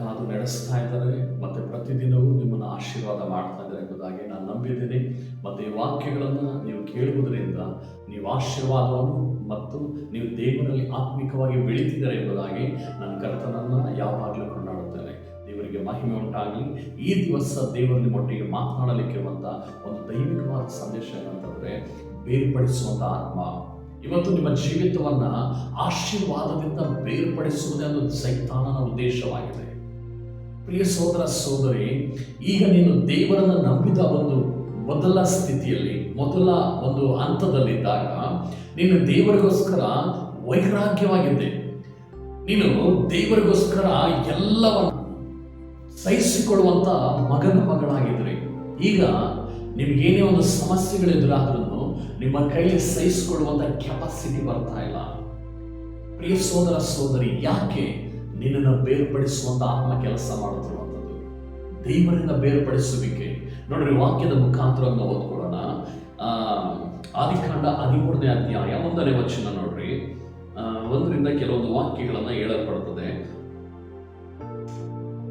ಕಾದು ನಡೆಸ್ತಾ ಇದ್ದಾರೆ. ಮತ್ತು ಪ್ರತಿದಿನವೂ ನಿಮ್ಮನ್ನು ಆಶೀರ್ವಾದ ಮಾಡ್ತಾ ಇದ್ದಾರೆ ಎಂಬುದಾಗಿ ನಾನು ನಂಬಿದ್ದೀನಿ. ಮತ್ತು ಈ ವಾಕ್ಯಗಳನ್ನು ನೀವು ಕೇಳುವುದರಿಂದ ನೀವು ಆಶೀರ್ವಾದವನ್ನು ಮತ್ತು ನೀವು ದೇವರಲ್ಲಿ ಆತ್ಮಿಕವಾಗಿ ಬೆಳೀತಿದ್ದಾರೆ ಎಂಬುದಾಗಿ ನನ್ನ ಕರ್ತನನ್ನು ಯಾವಾಗಲೂ ಕೊಂಡಾಡುತ್ತೇನೆ. ದೇವರಿಗೆ ಮಹಿಮೆ ಉಂಟಾಗಲಿ. ಈ ದಿವಸ ದೇವರ ನಿಮ್ಮೊಟ್ಟಿಗೆ ಮಾತನಾಡಲಿಕ್ಕಿರುವಂಥ ಒಂದು ದೈವಿಕವಾದ ಸಂದೇಶ ಏನಂತಂದರೆ ಬೇರ್ಪಡಿಸುವಂಥ ಆತ್ಮ. ಇವತ್ತು ನಿಮ್ಮ ಜೀವಿತವನ್ನು ಆಶೀರ್ವಾದದಿಂದ ಬೇರ್ಪಡಿಸುವುದೇ ಒಂದು ಸೈತಾನನ ಉದ್ದೇಶವಾಗಿದೆ. ಪ್ರಿಯ ಸೋದರ ಸೋದರಿ, ಈಗ ನೀನು ದೇವರನ್ನು ನಂಬಿದ ಒಂದು ಮೊದಲ ಸ್ಥಿತಿಯಲ್ಲಿ, ಮೊದಲ ಒಂದು ಹಂತದಲ್ಲಿದ್ದಾಗ ನೀನು ದೇವರಿಗೋಸ್ಕರ ವೈರಾಗ್ಯವಾಗಿದ್ದೆ. ನೀನು ದೇವರಿಗೋಸ್ಕರ ಎಲ್ಲವನ್ನು ಸಹಿಸಿಕೊಳ್ಳುವಂತ ಮಗನ ಮಗಳಾಗಿದ್ರಿ. ಈಗ ನಿಮ್ಗೇನೇ ಒಂದು ಸಮಸ್ಯೆಗಳು ಎದುರಾದ್ರೂ ನಿಮ್ಮ ಕೈಲಿ ಸಹಿಸಿಕೊಳ್ಳುವಂತ ಕೆಪಾಸಿಟಿ ಬರ್ತಾ ಇಲ್ಲ. ಪ್ರಿಯ ಸೋದರ ಸೋದರಿ, ಯಾಕೆ ನಿನ್ನನ್ನು ಬೇರ್ಪಡಿಸುವಂತ ಆತ್ಮ ಕೆಲಸ ಮಾಡುತ್ತಿರುವಂಥದ್ದು. ದೇವರಿಂದ ಬೇರ್ಪಡಿಸುವಿಕೆ. ನೋಡ್ರಿ, ವಾಕ್ಯದ ಮುಖಾಂತರ ಓದ್ಕೊಳ್ಳೋಣ. ಆದಿಕಾಂಡ ಹದಿಮೂರನೇ ಅಧ್ಯಾಯ ಒಂದನೇ ವಚನ ನೋಡ್ರಿ. ಒಂದರಿಂದ ಕೆಲವೊಂದು ವಾಕ್ಯಗಳನ್ನು ಹೇಳಲ್ಪಡುತ್ತದೆ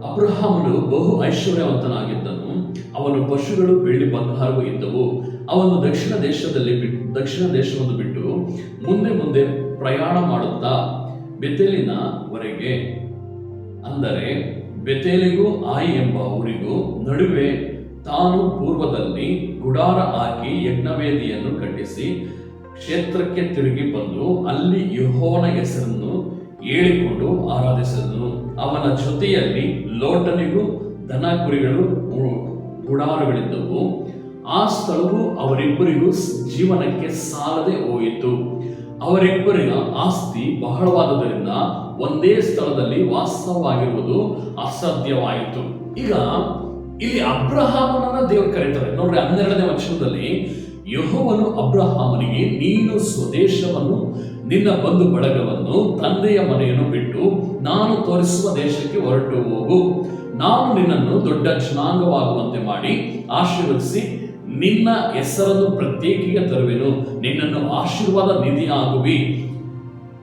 ಅಬ್ರಹಾಮನು ಬಹು ಐಶ್ವರ್ಯವಂತನಾಗಿದ್ದನು. ಅವನು ಪಶುಗಳು, ಬೆಳ್ಳಿ, ಬಂಗಾರವೂ ಇದ್ದವು. ಅವನು ದಕ್ಷಿಣ ದೇಶದಲ್ಲಿ ಬಿಟ್ಟು ದಕ್ಷಿಣ ದೇಶವನ್ನು ಬಿಟ್ಟು ಮುಂದೆ ಮುಂದೆ ಪ್ರಯಾಣ ಮಾಡುತ್ತಾ ಬೆತೆಲಿನವರೆಗೆ, ಅಂದರೆ ಬೆತೇಲಿಗೂ ಆಯಿ ಎಂಬ ಊರಿಗೂ ನಡುವೆ ತಾನು ಪೂರ್ವದಲ್ಲಿ ಗುಡಾರ ಹಾಕಿ ಯಜ್ಞವೇದಿಯನ್ನು ಕಟ್ಟಿಸಿ ಕ್ಷೇತ್ರಕ್ಕೆ ತಿರುಗಿ ಬಂದು ಅಲ್ಲಿ ಯಹೋವನ ಹೆಸರನ್ನು ಹೇಳಿಕೊಂಡು ಆರಾಧಿಸಿದನು. ಅವನ ಜೊತೆಯಲ್ಲಿ ಲೋಟನಿಗೂ ದನ ಕುರಿಗಳು ಗುಡಾರಗಳಿದ್ದವು. ಆ ಸ್ಥಳವು ಅವರಿಬ್ಬರಿಗೂ ಜೀವನಕ್ಕೆ ಸಾಲದೆ ಹೋಯಿತು. ಅವರಿಬ್ಬರಿನ ಆಸ್ತಿ ಬಹಳವಾದದರಿಂದ ಒಂದೇ ಸ್ಥಳದಲ್ಲಿ ವಾಸವಾಗಿರುವುದು ಅಸಾಧ್ಯವಾಯಿತು. ಈಗ ಇಲ್ಲಿ ಅಬ್ರಹಾಮನನ್ನ ದೇವರು ಕರೀತಾರೆ. ನೋಡ್ರಿ ಹನ್ನೆರಡನೇ ವಚನದಲ್ಲಿ ಯಹೋವನು ಅಬ್ರಹಾಮನಿಗೆ, ನೀನು ಸ್ವದೇಶವನ್ನು, ನಿನ್ನ ಬಂಧು ಬಳಗವನ್ನು, ತಂದೆಯ ಮನೆಯನ್ನು ಬಿಟ್ಟು ನಾನು ತೋರಿಸುವ ದೇಶಕ್ಕೆ ಹೊರಟು ಹೋಗು. ನಾನು ನಿನ್ನನ್ನು ದೊಡ್ಡ ಜನಾಂಗವಾಗುವಂತೆ ಮಾಡಿ ಆಶೀರ್ವದಿಸಿ ನಿನ್ನ ಹೆಸರನ್ನು ಪ್ರತ್ಯೇಕಿಗೆ ತರುವೆನು. ನಿನ್ನನ್ನು ಆಶೀರ್ವಾದ ನಿಧಿ ಆಗುವಿ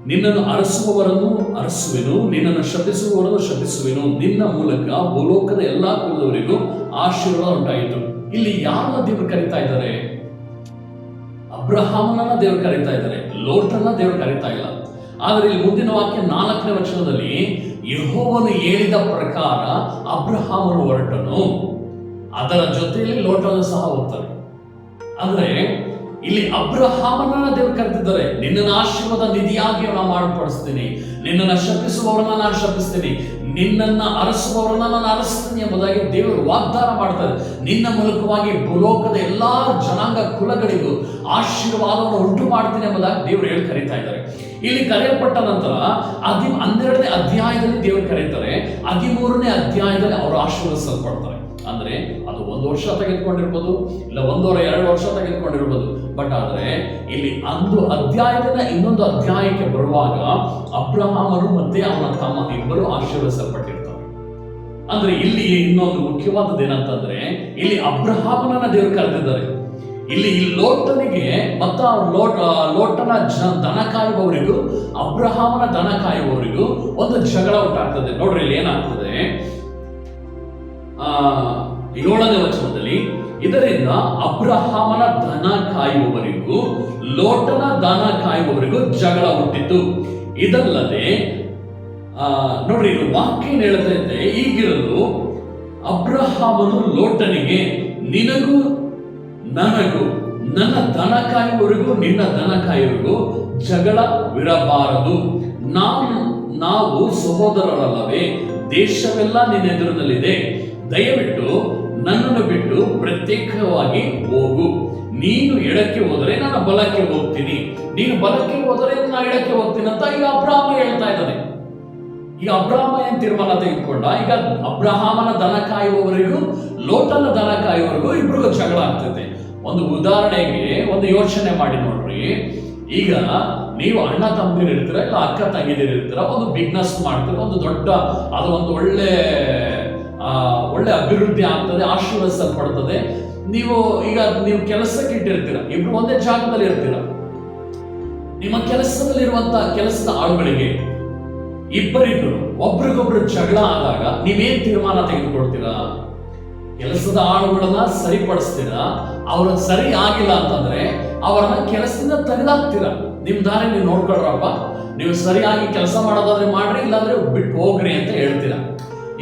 ನಿನ್ನನ್ನು ಅರಸುವವರನ್ನು ಅರಸುವೆನು. ನಿನ್ನನ್ನು ಶಪಿಸುವವರನ್ನು ಶಪಿಸುವೆನು ನಿನ್ನ ಮೂಲಕ ಭೂಲೋಕದ ಎಲ್ಲಾ ಕುಲದವರಿಗೂ ಆಶೀರ್ವಾದ ಉಂಟಾಯಿತು. ಇಲ್ಲಿ ಯಾರನ್ನ ದೇವರು ಕರೀತಾ ಇದ್ದಾರೆ? ಅಬ್ರಹಾಮನನ್ನ ದೇವರು ಕರೀತಾ ಇದ್ದಾರೆ. ಲೋಟನ್ನ ದೇವರು ಕರೀತಾ ಇಲ್ಲ. ಆದರೆ ಇಲ್ಲಿ ಮುಂದಿನ ವಾಕ್ಯ ನಾಲ್ಕನೇ ವಚನದಲ್ಲಿ ಯಹೋವನು ಹೇಳಿದ ಪ್ರಕಾರ ಅಬ್ರಹಾಮನು ಹೊರಟನು. ಅದರ ಜೊತೆಯಲ್ಲಿ ಲೋಟವನ್ನು ಸಹ ಹೋಗ್ತಾರೆ ಅಂದ್ರೆ ಇಲ್ಲಿ ಅಬ್ರಹಾಮನ ದೇವರು ಕರೆದಿದ್ದಾರೆ, ನಿನ್ನನ್ನು ಆಶ್ರಮದ ನಿಧಿಯಾಗಿ ನಾನು ಮಾರ್ಪಡಿಸ್ತೀನಿ, ನಿನ್ನನ್ನು ಶಪಿಸುವವರನ್ನ ನಾನು ಶಪಿಸ್ತೀನಿ, ನಿನ್ನನ್ನ ಅರಸುವವರನ್ನ ನಾನು ಅರಸ್ತೀನಿ ಎಂಬುದಾಗಿ ದೇವರು ವಾಗ್ದಾನ ಮಾಡ್ತಾರೆ. ನಿನ್ನ ಮೂಲಕವಾಗಿ ಭೂಲೋಕದ ಎಲ್ಲಾ ಜನಾಂಗ ಕುಲಗಳಿಗೂ ಆಶೀರ್ವಾದವನ್ನು ಉಂಟು ಮಾಡ್ತೀನಿ ಎಂಬುದಾಗಿ ದೇವರು ಹೇಳಿ ಕರೀತಾ ಇದ್ದಾರೆ. ಇಲ್ಲಿ ಕರೆಯಲ್ಪಟ್ಟ ನಂತರ ಹದಿ ಹನ್ನೆರಡನೇ ಅಧ್ಯಾಯದಲ್ಲಿ ದೇವರು ಕರೀತಾರೆ, ಹದಿಮೂರನೇ ಅಧ್ಯಾಯದಲ್ಲಿ ಅವರು ಆಶೀರ್ವದಿಸಲ್ಪಡ್ತಾರೆ. ಅಂದ್ರೆ ಅದು ಒಂದು ವರ್ಷ ತೆಗೆದುಕೊಂಡಿರ್ಬೋದು, ಇಲ್ಲ ಒಂದೂವರೆ, ಎರಡು ವರ್ಷ ತೆಗೆದುಕೊಂಡಿರ್ಬೋದು. ಬಟ್ ಆದ್ರೆ ಇಲ್ಲಿ ಅಂದು ಅಧ್ಯಾಯದಿಂದ ಇನ್ನೊಂದು ಅಧ್ಯಾಯಕ್ಕೆ ಬರುವಾಗ ಅಬ್ರಹಾಮರು ಮತ್ತೆ ಅವನ ತಮ್ಮ ಇಬ್ಬರು ಆಶೀರ್ವಿಸಲ್ಪಟ್ಟಿರ್ತಾರೆ ಅಂದ್ರೆ ಇಲ್ಲಿ ಇನ್ನೊಂದು ಮುಖ್ಯವಾದದ್ದು ಏನಂತಂದ್ರೆ, ಇಲ್ಲಿ ಅಬ್ರಹಾಮನನ್ನ ದೇವರು ಕರೆದಿದ್ದಾರೆ. ಇಲ್ಲಿ ಈ ಲೋಟನಿಗೆ ಮತ್ತ ಲೋಟ, ಲೋಟನ ಜ, ದನ ಕಾಯುವವರಿಗೂ, ಅಬ್ರಹಾಮನ ದನ ಕಾಯುವವರಿಗೂ ಒಂದು ಜಗಳ ಉಂಟಾಗ್ತದೆ. ನೋಡ್ರಿ ಇಲ್ಲಿ ಏನಾಗ್ತದೆ? ಏಳನೇ ವಚನದಲ್ಲಿ, ಇದರಿಂದ ಅಬ್ರಹಾಮನ ದನ ಕಾಯುವವರಿಗೂ, ಲೋಟನ ದನ ಕಾಯುವವರಿಗೂ ಜಗಳ ಹುಟ್ಟಿತು. ಇದಲ್ಲದೆ, ಆ, ನೋಡ್ರಿ, ಇದು ವಾಕ್ಯ ಏನ್ ಹೇಳ್ತಾ ಇದ್ದೆ ಈಗಿರಲು ಅಬ್ರಹಾಮನು ಲೋಟನಿಗೆ, ನಿನಗೂ ನನಗೂ, ನನ್ನ ದನ ಕಾಯುವವರಿಗೂ, ನಿನ್ನ ದನ ಕಾಯುವರಿಗೂ ಜಗಳವಿರಬಾರದು ನಾನು, ನಾವು ಸಹೋದರರಲ್ಲವೇ, ದೇಶವೆಲ್ಲ ನಿನ್ನ ಎದುರಿನಲ್ಲಿದೆ. ದಯವಿಟ್ಟು ನನ್ನನ್ನು ಬಿಟ್ಟು ಪ್ರತ್ಯೇಕವಾಗಿ ಹೋಗು. ನೀನು ಎಡಕ್ಕೆ ಹೋದರೆ ನಾನು ಬಲಕ್ಕೆ ಹೋಗ್ತೀನಿ. ನೀನು ಬಲಕ್ಕೆ ಹೋದರೆ ನಾನು ಎಡಕ್ಕೆ ಹೋಗ್ತೀನಿ ಅಂತ ಈಗ ಅಬ್ರಾಹ್ಮ ಹೇಳ್ತಾ ಇದ್ದಾನೆ. ಈಗ ಅಬ್ರಾಹ್ಮ ಏನ್ ತೀರ್ಮಾನ ತೆಗೆದುಕೊಂಡ? ಈಗ ಅಬ್ರಹಾಮನ ದನ ಕಾಯುವವರೆಗೂ, ಲೋಟನ ದನ ಕಾಯುವವರೆಗೂ ಇಬ್ರಿಗೂ ಜಗಳ ಆಗ್ತದೆ. ಒಂದು ಉದಾಹರಣೆಗೆ ಒಂದು ಯೋಚನೆ ಮಾಡಿ ನೋಡ್ರಿ. ಈಗ ನೀವು ಅಣ್ಣ ತಮ್ಮದಿರು ಇರ್ತೀರ ಇಲ್ಲ ಅಕ್ಕ ತಂಗಿದಿರು ಇರ್ತೀರ ಒಂದು ಬಿಸ್ನೆಸ್ ಮಾಡ್ತೀರ, ಒಂದು ದೊಡ್ಡ, ಅದು ಒಂದು ಒಳ್ಳೆ ಒಳ್ಳೆ ಅಭಿವೃದ್ಧಿ ಆಗ್ತದೆ ಆಶೀರ್ವದಿಸಲ್ಪಡ್ತದೆ ನೀವು ಈಗ ನೀವು ಕೆಲಸಕ್ಕೆ ಇಟ್ಟಿರ್ತೀರ, ಇಬ್ರು ಒಂದೇ ಜಾಗದಲ್ಲಿ ಇರ್ತೀರ. ನಿಮ್ಮ ಕೆಲಸದಲ್ಲಿರುವಂತಹ ಕೆಲಸದ ಆಳುಗಳಿಗೆ ಇಬ್ಬರಿಬ್ಬರು ಒಬ್ರಿಗೊಬ್ರು ಜಗಳ ಆದಾಗ ನೀವೇನ್ ತೀರ್ಮಾನ ತೆಗೆದುಕೊಳ್ತೀರಾ? ಕೆಲಸದ ಆಳುಗಳನ್ನ ಸರಿಪಡಿಸ್ತೀರಾ? ಅವ್ರ ಸರಿ ಆಗಿಲ್ಲ ಅಂತಂದ್ರೆ ಅವರನ್ನ ಕೆಲಸದಿಂದ ತೆಗೆದಾಕ್ತೀರಾ. ನಿಮ್ ದಾರಿ ನೀವು ನೋಡ್ಕೊಳ್ರಪ್ಪ. ನೀವು ಸರಿಯಾಗಿ ಕೆಲಸ ಮಾಡೋದಾದ್ರೆ ಮಾಡ್ರಿ, ಇಲ್ಲಾಂದ್ರೆ ಬಿಟ್ಟು ಹೋಗ್ರಿ ಅಂತ ಹೇಳ್ತೀರಾ.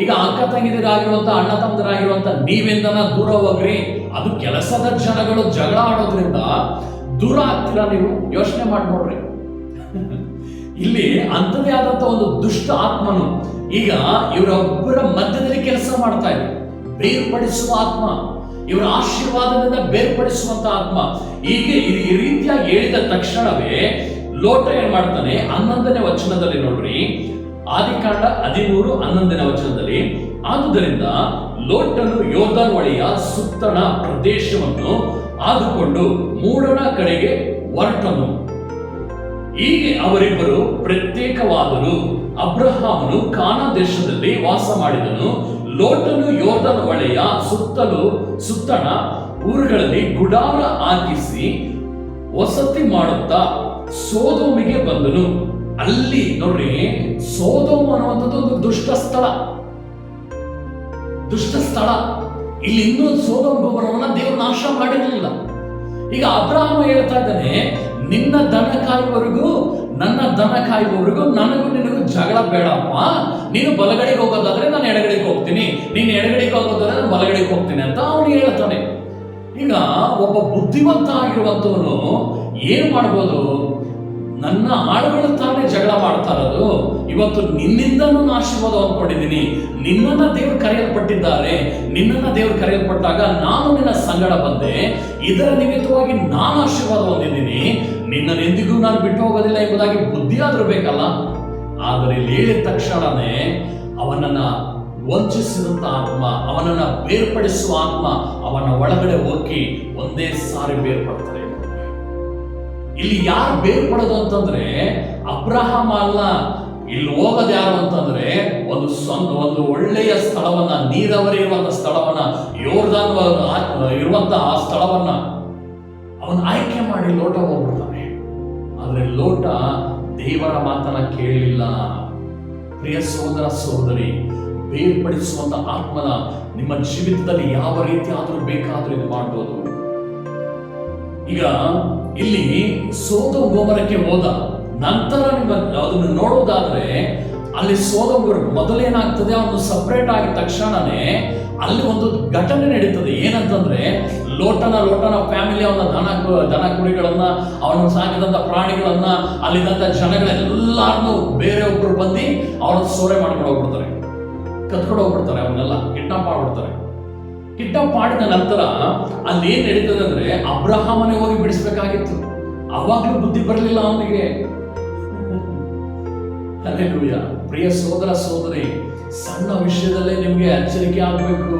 ಈಗ ಅಕ್ಕ ತಂಗಿದಿರಾಗಿರುವಂತ, ಅಣ್ಣ ತಮ್ಮದಿರಾಗಿರುವಂತ ನೀವಿಂದನ ದೂರ ಹೋಗ್ರಿ ಅದು ಕೆಲಸದ ಜನಗಳು ಜಗಳ ಆಡೋದ್ರಿಂದ ದೂರ ಆಗ್ತೀರಾ ನೀವು? ಯೋಚನೆ ಮಾಡಿ ನೋಡ್ರಿ. ಇಲ್ಲಿ ಅಂಥದೇ ಆದಂತ ಒಂದು ದುಷ್ಟ ಆತ್ಮನು ಈಗ ಇವರೊಬ್ಬರ ಮಧ್ಯದಲ್ಲಿ ಕೆಲಸ ಮಾಡ್ತಾ ಇದೆ. ಬೇರ್ಪಡಿಸುವ ಆತ್ಮ, ಇವರ ಆಶೀರ್ವಾದದಿಂದ ಬೇರ್ಪಡಿಸುವಂತ ಆತ್ಮ. ಹೀಗೆ ಈ ರೀತಿಯಾಗಿ ಹೇಳಿದ ತಕ್ಷಣವೇ ಲೋಟ ಏನ್ ಮಾಡ್ತಾನೆ? ಹನ್ನೊಂದನೇ ವಚನದಲ್ಲಿ ನೋಡ್ರಿ. ಆದಿಕಾಂಡ ಹದಿಮೂರು ಹನ್ನೊಂದನೇ ವಚನದಲ್ಲಿ, ಆದುದರಿಂದ ಲೋಟನು ಯೋರ್ದನ್ ಒಳೆಯ ಸುತ್ತಣ ಪ್ರದೇಶವನ್ನು ಆದುಕೊಂಡು ಮೂಡಣ ಕಡೆಗೆ ಹೊರಟನು. ಹೀಗೆ ಅವರಿಬ್ಬರು ಪ್ರತ್ಯೇಕವಾದರು ಅಬ್ರಹಾಮನು ಕಾನಾ ದೇಶದಲ್ಲಿ ವಾಸ ಮಾಡಿದನು. ಲೋಟನು ಯೋಧನ ಒಳೆಯ ಸುತ್ತಲೂ ಸುತ್ತಣ ಊರುಗಳಲ್ಲಿ ಗುಡಾರ ಹಾಕಿಸಿ ವಸತಿ ಮಾಡುತ್ತಾ ಸೋದೋಮಿಗೆ ಬಂದನು. ಅಲ್ಲಿ ನೋಡ್ರಿ, ಸೋದೋಮ್ ಅನ್ನುವಂಥದ್ದು ಒಂದು ದುಷ್ಟ ಸ್ಥಳ. ದುಷ್ಟ ಸ್ಥಳ. ಇಲ್ಲಿ ಇನ್ನೂ ಸೋದೋಮ್ ಗೊಬ್ಬರವನ್ನ ದೇವರು ನಾಶ ಮಾಡಿರಲಿಲ್ಲ. ಈಗ ಅಬ್ರಾಹ್ಮ ಹೇಳ್ತಾ ಇದ್ದಾನೆ, ನಿನ್ನ ದನ ಕಾಯುವವರೆಗೂ, ನನ್ನ ದನ ಕಾಯುವವರೆಗೂ ನನಗೂ ನಿನಗೂ ಜಗಳ ಬೇಡಪ್ಪ. ನೀನು ಬಲಗಡೆಗೆ ಹೋಗೋದಾದ್ರೆ ನಾನು ಎಡಗಡೆಗೆ ಹೋಗ್ತೀನಿ. ನೀನು ಎಡಗಡೆಗೆ ಹೋಗೋದಾದ್ರೆ ನಾನು ಬಲಗಡೆಗೆ ಹೋಗ್ತೀನಿ ಅಂತ ಅವನು ಹೇಳ್ತಾನೆ. ಈಗ ಒಬ್ಬ ಬುದ್ಧಿವಂತ ಆಗಿರುವಂತವನು ಏನ್ ಮಾಡ್ಬೋದು? ನನ್ನ ಆಳುಗಳು ತಾನೇ ಜಗಳ ಮಾಡ್ತಾ ಇರೋದು. ಇವತ್ತು ನಿನ್ನಿಂದನೂ ನಾನು ಆಶೀರ್ವಾದ ಹೊಂದ್ಕೊಂಡಿದ್ದೀನಿ. ನಿನ್ನನ್ನ ದೇವ್ರು ಕರೆಯಲ್ಪಟ್ಟಿದ್ದಾರೆ. ನಿನ್ನನ್ನ ದೇವ್ರು ಕರೆಯಲ್ಪಟ್ಟಾಗ ನಾನು ನಿನ್ನ ಸಂಗಡ ಬಂದೆ. ಇದರ ನಿಮಿತ್ತವಾಗಿ ನಾನು ಆಶೀರ್ವಾದ ಹೊಂದಿದ್ದೀನಿ. ನಿನ್ನನೆಂದಿಗೂ ನಾನು ಬಿಟ್ಟು ಹೋಗೋದಿಲ್ಲ ಎಂಬುದಾಗಿ ಬುದ್ಧಿ ಆದ್ರೂ ಬೇಕಲ್ಲ. ಆದರೆ ಇಲ್ಲಿ ಹೇಳಿದ ತಕ್ಷಣನೇ ಅವನನ್ನ ವಂಚಿಸಿದಂತ ಆತ್ಮ, ಅವನನ್ನ ಬೇರ್ಪಡಿಸುವ ಆತ್ಮ ಅವನ ಒಳಗಡೆ ಹೋಗಿ ಒಂದೇ ಸಾರಿ ಬೇರ್ಪಡ್ತಾರೆ. ಇಲ್ಲಿ ಯಾರು ಬೇರ್ಪಡೋದು ಅಂತಂದ್ರೆ ಅಬ್ರಹಾಮ ಅಲ್ಲ. ಇಲ್ಲಿ ಹೋಗೋದು ಯಾರು ಅಂತಂದ್ರೆ ಒಂದು ಸ್ವಂತ ಒಂದು ಒಳ್ಳೆಯ ಸ್ಥಳವನ್ನ ನೀರಾವರಿ ಇರುವಂತ ಸ್ಥಳವನ್ನ, ಯೋರ್ದಾನ್ ಇರುವಂತ ಆ ಸ್ಥಳವನ್ನ ಅವನು ಆಯ್ಕೆ ಮಾಡಿ ಲೋಟ ಹೋಗ್ಬಿಡ್ತಾನೆ. ಆದ್ರೆ ಲೋಟ ದೇವರ ಮಾತನ್ನ ಕೇಳಲಿಲ್ಲ. ಪ್ರಿಯ ಸೋದರ ಸೋದರಿ ಬೇರ್ಪಡಿಸುವಂತ ಆತ್ಮನ ನಿಮ್ಮ ಜೀವಿತದಲ್ಲಿ ಯಾವ ರೀತಿ ಆದರೂ ಬೇಕಾದ್ರೂ ಇದು ಮಾಡ್ಬೋದು. ಈಗ ಇಲ್ಲಿ ಸೋದ ಗೋಮರಕ್ಕೆ ಹೋದ ನಂತರ ನಿಮ್ಮ ಅದನ್ನು ನೋಡೋದಾದ್ರೆ ಅಲ್ಲಿ ಸೋದ ಮೊದಲೇನಾಗ್ತದೆ ಅವನು ಸಪ್ರೇಟ್ ಆಗಿದ ತಕ್ಷಣನೇ ಅಲ್ಲಿ ಒಂದು ಘಟನೆ ನಡೀತದೆ. ಏನಂತಂದ್ರೆ, ಲೋಟನ ಲೋಟನ ಫ್ಯಾಮಿಲಿ ಅವನ ದನ ದನ ಕುರಿಗಳನ್ನ, ಅವನು ಸಾಕಿದಂತ ಪ್ರಾಣಿಗಳನ್ನ, ಅಲ್ಲಿದ್ದಂತ ಜನಗಳೆಲ್ಲಾರನ್ನು ಬೇರೆ ಒಬ್ರು ಬಂದು ಅವನ ಸೋರೆ ಮಾಡ್ಕೊಂಡು ಹೋಗ್ಬಿಡ್ತಾರೆ. ಕತ್ಕೊಂಡು ಹೋಗ್ಬಿಡ್ತಾರೆ ಅವನ್ನೆಲ್ಲ, ಕಿಡ್ನಾಪ್ ಮಾಡ್ಬಿಡ್ತಾರೆ ಕಿಡ್ನಾಪ್ ಮಾಡಿದ ನಂತರ ಅಲ್ಲಿ ಏನ್ ನಡೀತದೆ ಅಂದ್ರೆ ಅಬ್ರಹಾಮನೇ ಹೋಗಿ ಬಿಡಿಸ್ಬೇಕಾಗಿತ್ತು. ಅವಾಗ್ಲೂ ಬುದ್ಧಿ ಬರಲಿಲ್ಲ ಅವನಿಗೆ. ಪ್ರಿಯ ಸೋದರ ಸೋದರಿ, ಸಣ್ಣ ವಿಷಯದಲ್ಲೇ ನಿಮಗೆ ಎಚ್ಚರಿಕೆ ಆಗಬೇಕು.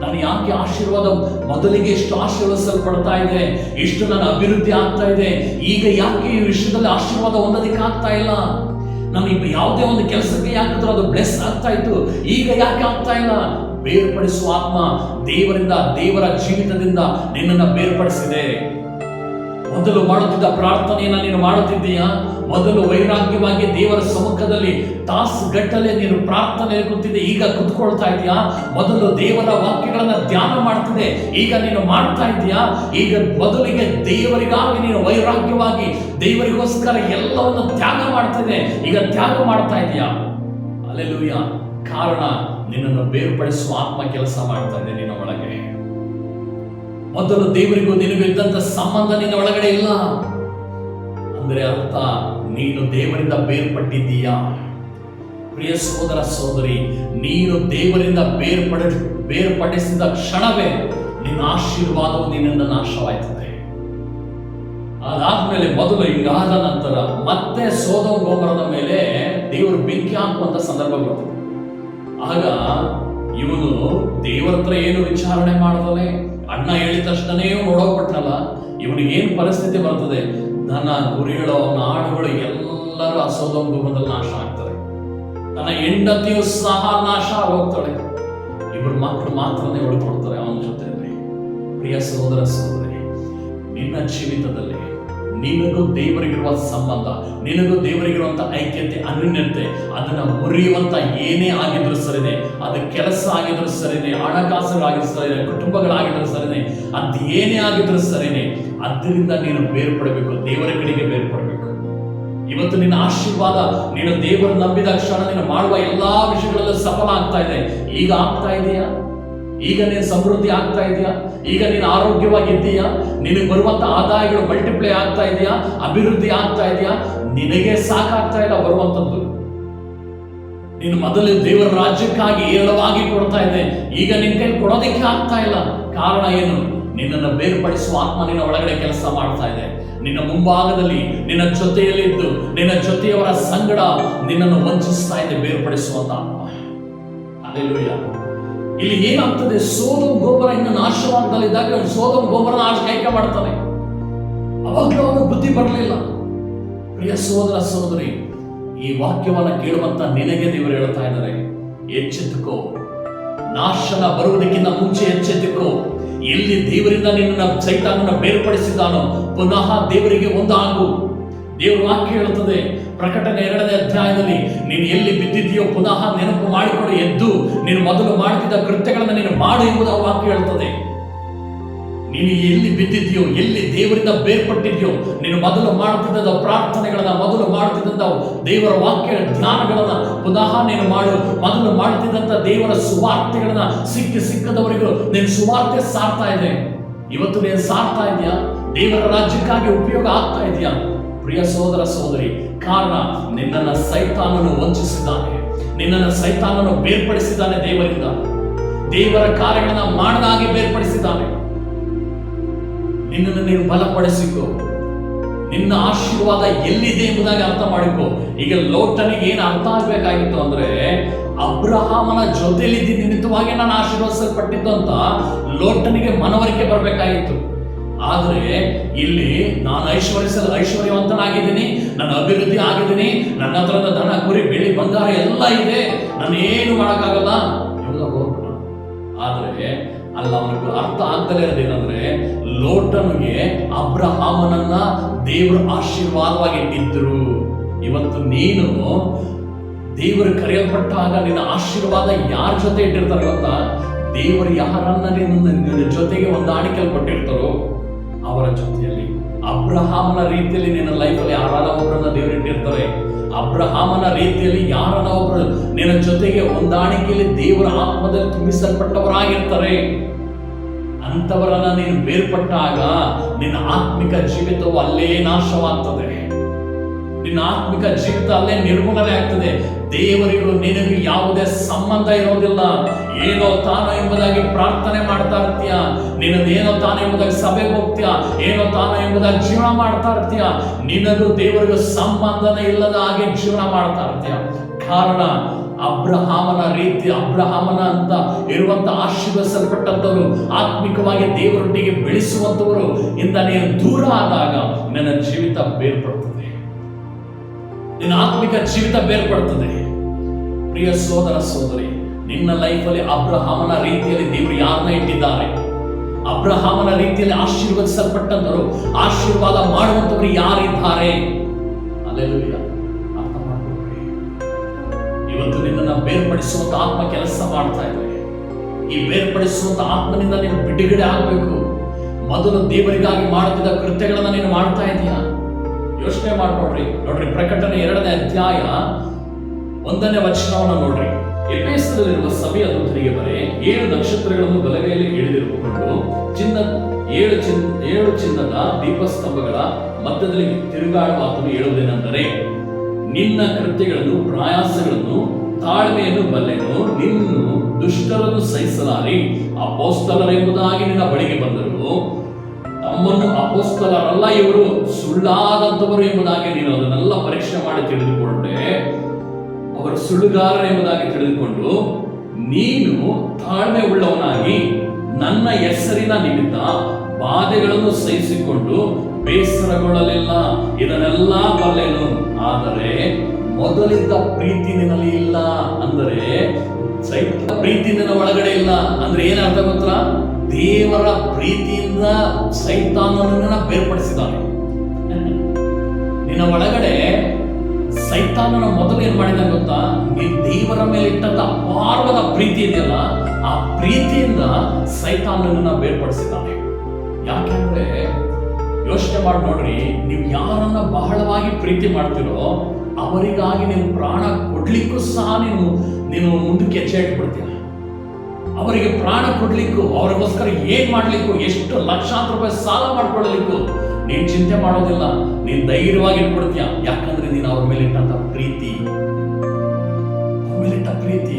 ನಾನು ಯಾಕೆ ಆಶೀರ್ವಾದ, ಮೊದಲಿಗೆ ಎಷ್ಟು ಆಶೀರ್ವದಿಸಲ್ಪಡ್ತಾ ಇದೆ ಇಷ್ಟು ನನ್ನ ಅಭಿವೃದ್ಧಿ ಆಗ್ತಾ ಇದೆ, ಈಗ ಯಾಕೆ ಈ ವಿಷಯದಲ್ಲಿ ಆಶೀರ್ವಾದ ಹೊಂದೋದಕ್ಕೆ ಆಗ್ತಾ ಇಲ್ಲ? ನಾನು ಯಾವುದೇ ಒಂದು ಕೆಲಸಕ್ಕೆ ಯಾಕಿದ್ರು ಅದು ಬ್ಲೆಸ್ ಆಗ್ತಾ ಇತ್ತು, ಈಗ ಯಾಕೆ ಆಗ್ತಾ ಇಲ್ಲ? ಬೇರ್ಪಡಿಸುವ ಆತ್ಮ ದೇವರಿಂದ, ದೇವರ ಜೀವಿತದಿಂದ ನಿನ್ನನ್ನು ಬೇರ್ಪಡಿಸಿದೆ. ಮೊದಲು ಮಾಡುತ್ತಿದ್ದ ಪ್ರಾರ್ಥನೆಯನ್ನ ನೀನು ಮಾಡುತ್ತಿದ್ದೀಯಾ? ಮೊದಲು ವೈರಾಗ್ಯವಾಗಿ ದೇವರ ಸಮ್ಮುಖದಲ್ಲಿ ತಾಸು ಗಟ್ಟಲೆ ನೀನು ಪ್ರಾರ್ಥನೆ ಕೂತಿದ್ದೆ, ಈಗ ಕುತ್ಕೊಳ್ತಾ ಇದೆಯಾ ಮೊದಲು ದೇವರ ವಾಕ್ಯಗಳನ್ನ ಧ್ಯಾನ ಮಾಡ್ತಿದೆ, ಈಗ ನೀನು ಮಾಡ್ತಾ ಇದೆಯಾ ಈಗ ಮೊದಲಿಗೆ ದೇವರಿಗಾಗಿ ನೀನು ವೈರಾಗ್ಯವಾಗಿ ದೇವರಿಗೋಸ್ಕರ ಎಲ್ಲವನ್ನು ತ್ಯಾಗ ಮಾಡ್ತಿದೆ, ಈಗ ತ್ಯಾಗ ಮಾಡ್ತಾ ಇದೆಯಾ ಅಲ್ಲೆಲ್ಲೂಯ್ಯ ಕಾರಣ ನಿನ್ನನ್ನು ಬೇರ್ಪಡಿಸುವ ಆತ್ಮ ಕೆಲಸ ಮಾಡ್ತಾ ಇದೆ ನಿನ್ನ ಒಳಗೆ. ಮೊದಲು ದೇವರಿಗೂ ನಿನಗೂ ಇದ್ದಂತ ಸಂಬಂಧ ನಿನ್ನ ಒಳಗಡೆ ಇಲ್ಲ. ಅಂದ್ರೆ ಅರ್ಥ, ನೀನು ದೇವರಿಂದ ಬೇರ್ಪಟ್ಟಿದ್ದೀಯಾ? ಪ್ರಿಯ ಸೋದರ ಸೋದರಿ, ನೀನು ದೇವರಿಂದ ಬೇರ್ಪಡ, ಬೇರ್ಪಡಿಸಿದ ಕ್ಷಣವೇ ನಿನ್ನ ಆಶೀರ್ವಾದವು ನಿನ್ನಿಂದ ನಾಶವಾಯ್ತದೆ. ಅದಾದ್ಮೇಲೆ ಮೊದಲು ಹಿಂಗಾದ ನಂತರ ಮತ್ತೆ ಸೋದ ಗೋಬರದ ಮೇಲೆ ದೇವರು ಬೆಂಕಿ ಹಾಕುವಂತ ಸಂದರ್ಭ ಬರ್ತದೆ. ಆಗ ಇವನು ದೇವರತ್ರ ಏನು ವಿಚಾರಣೆ ಮಾಡದಲೆ ಅಣ್ಣ ಹೇಳಿದ ತಕ್ಷಣನೇ ನೋಡೋಗ್ಬಿಟ್ನಲ್ಲ ಇವನಿಗೆ ಏನು ಪರಿಸ್ಥಿತಿ ಬರ್ತದೆ? ನನ್ನ ಗುರಿಗಳು ಅವನ ಆಡುಗಳು ಎಲ್ಲರೂ ಸೋದೋಮ್ ನಾಶ ಆಗ್ತಾರೆ ನನ್ನ ಹೆಂಡತಿಯು ಸಹ ನಾಶ ಹೋಗ್ತಾಳೆ ಇಬ್ಬರು ಮಕ್ಕಳು ಮಾತ್ರನೇ ಉಳ್ಕೊಳ್ತಾರೆ ಅವನ ಜೊತೆಯಲ್ಲಿ. ಪ್ರಿಯ ಸಹೋದರ ಸಹೋದರಿ, ನಿನ್ನ ಜೀವಿತದಲ್ಲಿ ನಿನಗೂ ದೇವರಿಗಿರುವ ಸಂಬಂಧ, ನಿನಗೂ ದೇವರಿಗಿರುವಂತ ಐಕ್ಯತೆ ಅನ್ಯೂನ್ಯತೆ ಅದನ್ನ ಮುರಿಯುವಂತ ಏನೇ ಆಗಿದ್ರು ಸರಿನೆ, ಅದು ಕೆಲಸ ಆಗಿದ್ರು ಸರಿನೆ, ಹಣಕಾಸುಗಳಾಗಿದ್ರು ಸರಿನೆ, ಕುಟುಂಬಗಳಾಗಿದ್ರು ಸರಿನೆ, ಅದು ಏನೇ ಆಗಿದ್ರು ಸರಿನೆ, ಅದರಿಂದ ನೀನು ಬೇರ್ಪಡಬೇಕು, ದೇವರ ಕಡೆಗೆ ಬೇರ್ಪಡಬೇಕು. ಇವತ್ತು ನಿನ್ನ ಆಶೀರ್ವಾದ, ನೀನು ದೇವರು ನಂಬಿದ ಕ್ಷಣ, ನೀನು ಮಾಡುವ ಎಲ್ಲಾ ವಿಷಯಗಳಲ್ಲೂ ಸಫಲ ಆಗ್ತಾ ಇದೆ. ಈಗ ಆಗ್ತಾ ಇದೆಯಾ? ಈಗ ನೀನು ಸಮೃದ್ಧಿ ಆಗ್ತಾ ಇದೆಯಾ? ಈಗ ನೀನು ಆರೋಗ್ಯವಾಗಿದ್ದೀಯಾ? ನಿನಗೆ ಬರುವಂತ ಆದಾಯಗಳು ಮಲ್ಟಿಪ್ಲೈ ಆಗ್ತಾ ಇದೆಯಾ? ಅಭಿವೃದ್ಧಿ ಆಗ್ತಾ ಇದೆಯಾ? ನಿನಗೆ ಸಾಕಾಗ್ತಾ ಇಲ್ಲ ಬರುವಂತದ್ದು. ನೀನು ಮೊದಲು ದೇವರ ರಾಜ್ಯಕ್ಕಾಗಿ ಏಳವಾಗಿ ಕೊಡ್ತಾ ಇದೆ ಈಗ ನಿನ್ ಕೈ ಕೊಡೋದಕ್ಕೆ ಆಗ್ತಾ ಇಲ್ಲ. ಕಾರಣ ಏನು? ನಿನ್ನನ್ನು ಬೇರ್ಪಡಿಸುವ ಆತ್ಮ ನಿನ್ನ ಒಳಗಡೆ ಕೆಲಸ ಮಾಡ್ತಾ ಇದೆ. ನಿನ್ನ ಮುಂಭಾಗದಲ್ಲಿ ನಿನ್ನ ಜೊತೆಯಲ್ಲಿದ್ದು, ನಿನ್ನ ಜೊತೆಯವರ ಸಂಗಡ ನಿನ್ನನ್ನು ವಂಚಿಸ್ತಾ ಇದೆ, ಬೇರ್ಪಡಿಸುವಂತ ಆತ್ಮ. ಅಲ್ಲೆಲ್ಲೂಯ್ಯ ಇಲ್ಲಿ ಏನಾಗ್ತದೆ ಸೋದಂ ಗೋಪುರ ಇನ್ನು ನಾಶವಾಗದಲ್ಲಿದ್ದಾಗ ಸೋದಂ ಗೋಬರನ ಆಶ್ ಆಯ್ಕೆ ಮಾಡ್ತಾನೆ. ಅವಾಗಲೂ ಅವನು ಬುದ್ಧಿ ಬರಲಿಲ್ಲ. ಪ್ರಿಯ ಸೋದರ ಸೋದರಿ, ಈ ವಾಕ್ಯವನ್ನು ಕೇಳುವಂತ ನಿನಗೆ ದೇವರು ಹೇಳ್ತಾ ಇದ್ದಾರೆ. ಎಚ್ಚೆತ್ತುಕೋ. ನಾಶನ ಬರುವುದಕ್ಕಿಂತ ಮುಂಚೆ ಎಚ್ಚೆತ್ತುಕೋ. ಎಲ್ಲಿ ದೇವರಿಂದ ನಿನ್ನ ಸೈತಾನನ ಬೇರ್ಪಡಿಸಿದ್ದಾನೋ, ಪುನಃ ದೇವರಿಗೆ ಒಂದಾಗು. ದೇವರು ವಾಕ್ಯ ಹೇಳುತ್ತದೆ. ಪ್ರಕಟಣೆ ಎರಡನೇ ಅಧ್ಯಾಯದಲ್ಲಿ, ನೀನು ಎಲ್ಲಿ ಬಿದ್ದಿದೆಯೋ ಪುನಃ ನೆನಪು ಮಾಡಿಕೊಂಡು ಎದ್ದು ನೀನು ಮೊದಲು ಮಾಡುತ್ತಿದ್ದ ಕೃತ್ಯಗಳನ್ನು ನೀನು ಮಾಡು ಎಂಬುದು ಆ ವಾಕ್ಯ ಹೇಳುತ್ತದೆ. ನೀನು ಎಲ್ಲಿ ಬಿದ್ದಿದೆಯೋ ಎಲ್ಲಿ ದೇವರಿಂದ ಬೇರ್ಪಟ್ಟಿದ್ಯೋ ನೀನು ಮೊದಲು ಮಾಡುತ್ತಿದ್ದ ಪ್ರಾರ್ಥನೆಗಳನ್ನ, ಮೊದಲು ಮಾಡುತ್ತಿದ್ದಂತ ದೇವರ ವಾಕ್ಯ ಧ್ಯಾನಗಳನ್ನ ಪುನಃ ನೀನು ಮಾಡು. ಮೊದಲು ಮಾಡುತ್ತಿದ್ದಂತ ದೇವರ ಸುವಾರ್ತೆಗಳನ್ನ ಸಿಕ್ಕಿ ಸಿಕ್ಕದವರಿಗೂ ನೀನು ಸುವಾರ್ತೆ ಸಾರ್ತಾ ಇದೆ. ಇವತ್ತು ನೀನು ಸಾರ್ತಾ ಇದೆಯಾ? ದೇವರ ರಾಜ್ಯಕ್ಕಾಗಿ ಉಪಯೋಗ ಆಗ್ತಾ ಇದೆಯಾ? ಪ್ರಿಯ ಸೋದರ ಸೋದರಿ ಕಾರಣ ನಿನ್ನನ್ನ ಸೈತಾನನು ವಂಚಿಸಿದ್ದಾನೆ. ನಿನ್ನನ್ನು ಸೈತಾನನು ಬೇರ್ಪಡಿಸಿದ್ದಾನೆ ದೇವರಿಂದ. ದೇವರ ಕಾರ್ಯಗಳನ್ನ ಮಾಡದಾಗಿ ಬೇರ್ಪಡಿಸಿದ್ದಾನೆ. ನಿನ್ನನ್ನು ನೀನು ಬಲಪಡಿಸಿಕೋ. ನಿನ್ನ ಆಶೀರ್ವಾದ ಎಲ್ಲಿದೆ ಎಂಬುದಾಗಿ ಅರ್ಥ ಮಾಡಿಕೋ. ಈಗ ಲೋಟನಿಗೆ ಏನು ಅರ್ಥ ಆಗ್ಬೇಕಾಗಿತ್ತು ಅಂದ್ರೆ, ಅಬ್ರಹಾಮನ ಜೊತೆಯಲ್ಲಿ ನಿಮಿತ್ತವಾಗಿ ನಾನು ಆಶೀರ್ವದಿಸಲ್ಪಟ್ಟಿದ್ದು ಅಂತ ಲೋಟನಿಗೆ ಮನವರಿಕೆ ಬರಬೇಕಾಗಿತ್ತು. ಆದ್ರೆ ಇಲ್ಲಿ ನಾನು ಐಶ್ವರ್ಯ ಐಶ್ವರ್ಯವಂತನಾಗಿದ್ದೀನಿ, ನನ್ನ ಅಭಿವೃದ್ಧಿ ಆಗಿದ್ದೀನಿ, ನನ್ನ ಹತ್ರದ ದನ, ಕುರಿ, ಬೆಳ್ಳಿ, ಬಂಗಾರ ಎಲ್ಲ ಇದೆ. ನಾನು ಏನು ಮಾಡೋಕ್ಕಾಗಲ್ಲ? ಎಲ್ಲ ಹೋಗೋಣ ಆದರೆ ಅಲ್ಲ ಅವನಿಗೆ ಅರ್ಥ ಆಗ್ತಲೇ ಇರೋದೇನಂದ್ರೆ ಲೋಟನಿಗೆ ಅಬ್ರಹಾಮನನ್ನ ದೇವರು ಆಶೀರ್ವಾದವಾಗಿ ಇಟ್ಟಿದ್ರು. ಇವತ್ತು ನೀನು ದೇವರು ಕರೆಯಲ್ಪಟ್ಟಾಗ ನಿನ್ನ ಆಶೀರ್ವಾದ ಯಾರ ಜೊತೆ ಇಟ್ಟಿರ್ತಾರೆ ಗೊತ್ತಾ? ದೇವರು ಯಾರನ್ನ ನಿನ್ನ ಜೊತೆಗೆ ಒಂದು ಕೊಟ್ಟಿರ್ತಾರೋ? ಅವರ ಜೊತೆಯಲ್ಲಿ ಅಬ್ರಹಾಮನ ರೀತಿಯಲ್ಲಿ ನಿನ್ನ ಲೈಫಲ್ಲಿ ಯಾರಾದ ಒಬ್ಬರನ್ನ ದೇವರಿಟ್ಟಿರ್ತಾರೆ ಅಬ್ರಹಾಮನ ರೀತಿಯಲ್ಲಿ ಯಾರನ್ನ ಒಬ್ಬರು ನಿನ್ನ ಜೊತೆಗೆ ಹೊಂದಾಣಿಕೆಯಲ್ಲಿ ದೇವರ ಆತ್ಮದಲ್ಲಿ ತುಂಬಿಸಲ್ಪಟ್ಟವರಾಗಿರ್ತಾರೆ. ಅಂಥವರನ್ನ ನೀನು ಬೇರ್ಪಟ್ಟಾಗ ನಿನ್ನ ಆತ್ಮಿಕ ಜೀವಿತವು ಅಲ್ಲೇ ನಾಶವಾಗ್ತದೆ. ನಿನ್ನ ಆತ್ಮಿಕ ಜೀವಿತ ಅಲ್ಲೇ ನಿರ್ಮೂಲನೆ ಆಗ್ತದೆ. ದೇವರಿಗೂ ನಿನಗೂ ಯಾವುದೇ ಸಂಬಂಧ ಇರೋದಿಲ್ಲ. ಏನೋ ತಾನು ಎಂಬುದಾಗಿ ಪ್ರಾರ್ಥನೆ ಮಾಡ್ತಾ ಇರ್ತೀಯ. ಏನೋ ತಾನು ಎಂಬುದಾಗಿ ಸಭೆಗೆ ಹೋಗ್ತೀಯ. ಏನೋ ತಾನು ಎಂಬುದಾಗಿ ಜೀವನ ಮಾಡ್ತಾ ಇರ್ತೀಯ. ನಿನಗೂ ದೇವರಿಗೂ ಸಂಬಂಧನೇ ಇಲ್ಲದ ಹಾಗೆ ಜೀವನ ಮಾಡ್ತಾ ಇರ್ತೀಯ. ಕಾರಣ ಅಬ್ರಹಾಮನ ರೀತಿ, ಅಬ್ರಹಾಮನ ಅಂತ ಇರುವಂತ ಆಶೀರ್ವಸಲ್ಪಟ್ಟಂತವರು ಆತ್ಮಿಕವಾಗಿ ದೇವರೊಟ್ಟಿಗೆ ಬೆಳೆಸುವಂತವರು ಇಂದ ನೀನು ದೂರ ಆದಾಗ ನನ್ನ ಜೀವಿತ ಬೇರ್ಪಡುತ್ತದೆ ನಿನ್ನ ಆತ್ಮಿಕ ಜೀವಿತ ಬೇರ್ಪಡ್ತದೆ ಪ್ರಿಯ ಸೋದರ ಸೋದರಿ, ನಿನ್ನ ಲೈಫಲ್ಲಿ ಅಬ್ರಹಾಮನ ರೀತಿಯಲ್ಲಿ ದೇವರು ಯಾರನ್ನ ಇಟ್ಟಿದ್ದಾರೆ? ಅಬ್ರಹಾಮನ ರೀತಿಯಲ್ಲಿ ಆಶೀರ್ವದಿಸಲ್ಪಟ್ಟಂತರು ಆಶೀರ್ವಾದ ಮಾಡುವಂತವರು ಯಾರಿದ್ದಾರೆ? ಅಲ್ಲೆಲ್ಲೂಯ್ಯ ಅರ್ಥ ಮಾಡ್ಕೊಳ್ರಿ ಇವತ್ತು ನಿನ್ನನ್ನು ಬೇರ್ಪಡಿಸುವಂತ ಆತ್ಮ ಕೆಲಸ ಮಾಡ್ತಾ ಇದೆ ಈ ಬೇರ್ಪಡಿಸುವಂತ ಆತ್ಮನಿಂದ ನೀನು ಬಿಡುಗಡೆ ಆಗಬೇಕು. ಮೊದಲು ದೇವರಿಗಾಗಿ ಮಾಡುತ್ತಿದ್ದ ಕೃತ್ಯಗಳನ್ನ ನೀನು ಮಾಡ್ತಾ ಇದೀಯಾ? ಯೋಚನೆ ಮಾಡಿ ನೋಡ್ರಿ. ಪ್ರಕಟಣೆ ಎರಡನೇ ಅಧ್ಯಾಯ ಒಂದನೇ ವಚನವನ್ನು ನೋಡ್ರಿ. ಎಪೇಸದಲ್ಲಿರುವ ಸಭೆಯ ದೂತರಿಗೆ ಬರೆ, ಏಳು ನಕ್ಷತ್ರಗಳನ್ನು ಬಲಗೈಯಲ್ಲಿ ಹಿಡಿದಿರುಕೊಂಡು ಚಿನ್ನ, ಏಳು ಚಿನ್ನ ಏಳು ಚಿನ್ನದ ದೀಪಸ್ತಂಭಗಳ ಮಧ್ಯದಲ್ಲಿ ತಿರುಗಾಡುವ ಆತನು ಹೇಳುವುದೇನೆಂದರೆ, ನಿನ್ನ ಕೃತ್ಯಗಳನ್ನು, ಪ್ರಯಾಸಗಳನ್ನು, ತಾಳ್ಮೆಯನ್ನು ಬಲ್ಲೆನು ನಿನ್ನ ದುಷ್ಟರನ್ನು ಸಹಿಸಲಾರಿ, ಅಪೋಸ್ತಲರೆಂಬುದಾಗಿ ನಿನ್ನ ಬಳಿಗೆ ಬಂದರು ತಮ್ಮನ್ನು ಅಪೋಸ್ತಲರಲ್ಲ ಇವರು, ಸುಳ್ಳಾದಂಥವರು ಎಂಬುದಾಗಿ ನೀನು ಅದನ್ನೆಲ್ಲ ಪರೀಕ್ಷೆ ಮಾಡಿ ತಿಳಿದುಕೊಂಡೆ ಅವರು ಸುಳ್ಳುಗಾರ ಎಂಬುದಾಗಿ ತಿಳಿದುಕೊಂಡು, ನೀನು ತಾಳ್ಮೆ ಉಳ್ಳವನಾಗಿ ನನ್ನ ಹೆಸರಿನ ನಿಮಿತ್ತ ಬಾಧೆಗಳನ್ನು ಸಹಿಸಿಕೊಂಡು ಬೇಸರಗೊಳ್ಳಲಿಲ್ಲ. ಇದನ್ನೆಲ್ಲ ಬಲ್ಲೆನು. ಆದರೆ ಮೊದಲಿದ್ದ ಪ್ರೀತಿ ನಿನ್ನಲ್ಲಿ ಇಲ್ಲ. ಅಂದರೆ ಸೈತ ಪ್ರೀತಿ ನಿನ್ನ ಒಳಗಡೆ ಇಲ್ಲ. ಅಂದ್ರೆ ಏನರ್ಥ ಗೊತ್ತಾ? ದೇವರ ಪ್ರೀತಿಯಿಂದ ಸೈತಾನನನ್ನ ಬೇರ್ಪಡಿಸಿದ್ದಾನೆ. ನಿನ್ನ ಒಳಗಡೆ ಸೈತಾನನ ಮೊದಲು ಏನ್ ಮಾಡಿದ ಗೊತ್ತಾ? ನೀನ್ ದೇವರ ಮೇಲೆ ಇಟ್ಟಂತ ಅಪಾರ್ವದ ಪ್ರೀತಿ ಇದೆಯಲ್ಲ, ಆ ಪ್ರೀತಿಯಿಂದ ಸೈತಾನನನ್ನ ಬೇರ್ಪಡಿಸಿದ್ದಾನೆ. ಯಾಕೆಂದ್ರೆ ಯೋಚನೆ ಮಾಡಿ ನೋಡ್ರಿ, ನೀವು ಯಾರನ್ನ ಬಹಳವಾಗಿ ಪ್ರೀತಿ ಮಾಡ್ತಿರೋ ಅವರಿಗಾಗಿ ನೀವು ಪ್ರಾಣ ಕೊಡ್ಲಿಕ್ಕೂ ಸಹ ನೀನು ನೀನು ಮುಂದಕ್ಕೆ ಎಚ್ಚೆ ಇಟ್ಬಿಡ್ತೀಯ ಅವರಿಗೆ ಪ್ರಾಣ ಕೊಡ್ಲಿಕ್ಕೂ, ಅವರಿಗೋಸ್ಕರ ಏನ್ ಮಾಡ್ಲಿಕ್ಕೂ, ಎಷ್ಟು ಲಕ್ಷಾಂತರ ರೂಪಾಯಿ ಸಾಲ ಮಾಡ್ಕೊಳ್ಳಲಿಕ್ಕೂ ನೀನ್ ಚಿಂತೆ ಮಾಡೋದಿಲ್ಲ, ನೀನ್ ಧೈರ್ಯವಾಗಿ ಇಟ್ಬಿಡ್ತೀಯ. ಯಾಕಂದ್ರೆ ನೀನು ಅವ್ರ ಮೇಲೆ ಇಟ್ಟಂತ ಪ್ರೀತಿ. ಅವ್ರ ಮೇಲೆ ಇಟ್ಟ ಪ್ರೀತಿ.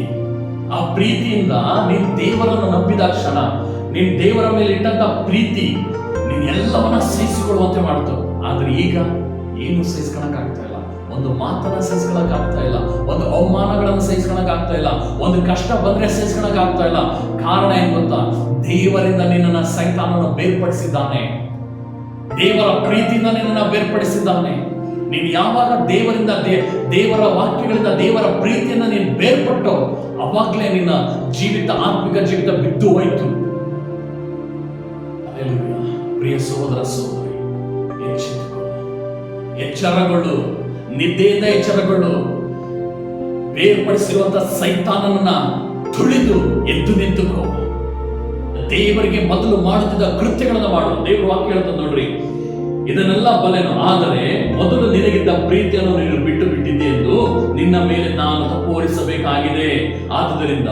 ಆ ಪ್ರೀತಿಯಿಂದ ನೀನ್ ದೇವರನ್ನು ನಂಬಿದ ಕ್ಷಣ, ನಿನ್ ದೇವರ ಮೇಲೆ ಇಟ್ಟಂತ ಪ್ರೀತಿ, ನೀನ್ ಎಲ್ಲವನ್ನ ಸಹಿಸಿಕೊಳ್ಳುವಂತೆ ಮಾಡ್ತು. ಆದ್ರೆ ಈಗ ಏನು ಸಹಿಸ್ಕೊಳಕ್ ಆಗ್ತಾ ಇಲ್ಲ ಒಂದು ಮಾತನ್ನ ಸಹಿಸ್ಕೊಳಕ್ ಆಗ್ತಾ ಇಲ್ಲ, ಒಂದು ಅವಮಾನಗಳನ್ನು ಸಹಿಸ್ಕೊಳಕ್ ಆಗ್ತಾ ಇಲ್ಲ, ಒಂದು ಕಷ್ಟ ಬಂದ್ರೆ ಸಹಿಸ್ಕೊಳಕ್ ಆಗ್ತಾ ಇಲ್ಲ. ಕಾರಣ ಏನ್ ಗೊತ್ತಾ? ದೇವರಿಂದ ನಿನ್ನನ್ನ ಸೈತಾನನ್ನು ಬೇರ್ಪಡಿಸಿದ್ದಾನೆ. ದೇವರ ಪ್ರೀತಿಯಿಂದ ನಿನ್ನನ್ನ ಬೇರ್ಪಡಿಸಿದ್ದಾನೆ. ನೀನು ಯಾವಾಗ ದೇವರಿಂದ ದೇವರ ವಾಕ್ಯಗಳಿಂದ ದೇವರ ಪ್ರೀತಿಯನ್ನ ನೀನು ಬೇರ್ಪಟ್ಟು, ಅವಾಗಲೇ ನಿನ್ನ ಜೀವಿತ, ಆತ್ಮಿಕ ಜೀವಿತ ಬಿದ್ದು ಹೋಯ್ತು. ಪ್ರಿಯ ಸಹೋದರ ಸಹೋದರಿ ಎಚ್ಚರಗೊಳ್ಳು. ಎಚ್ಚರಗಳು ನಿದ್ದೆಯಿಂದ ಎಚ್ಚರಗೊಳ್ಳು. ಬೇರ್ಪಡಿಸಿರುವಂತಹ ಸೈತಾನನನ್ನ ತುಳಿದು ಎದ್ದು ನಿಂತುಕೋ. ದೇವರಿಗೆ ಮೊದಲು ಮಾಡುತ್ತಿದ್ದ ಕೃತ್ಯಗಳನ್ನು ಮಾಡು. ದೇವರು ವಾಕ್ಯ ಹೇಳ್ತದೆ ನೋಡ್ರಿ. ಇದನ್ನೆಲ್ಲ ಬಲೆನು ಆದರೆ ಮೊದಲು ನಿನಗಿದ್ದ ಪ್ರೀತಿಯನ್ನು ನೀನು ಬಿಟ್ಟು ಬಿಟ್ಟಿದ್ದೆ ಎಂದು ನಿನ್ನ ಮೇಲೆ ನಾನು ತಪ್ಪೋರಿಸಬೇಕಾಗಿದೆ ಆದುದರಿಂದ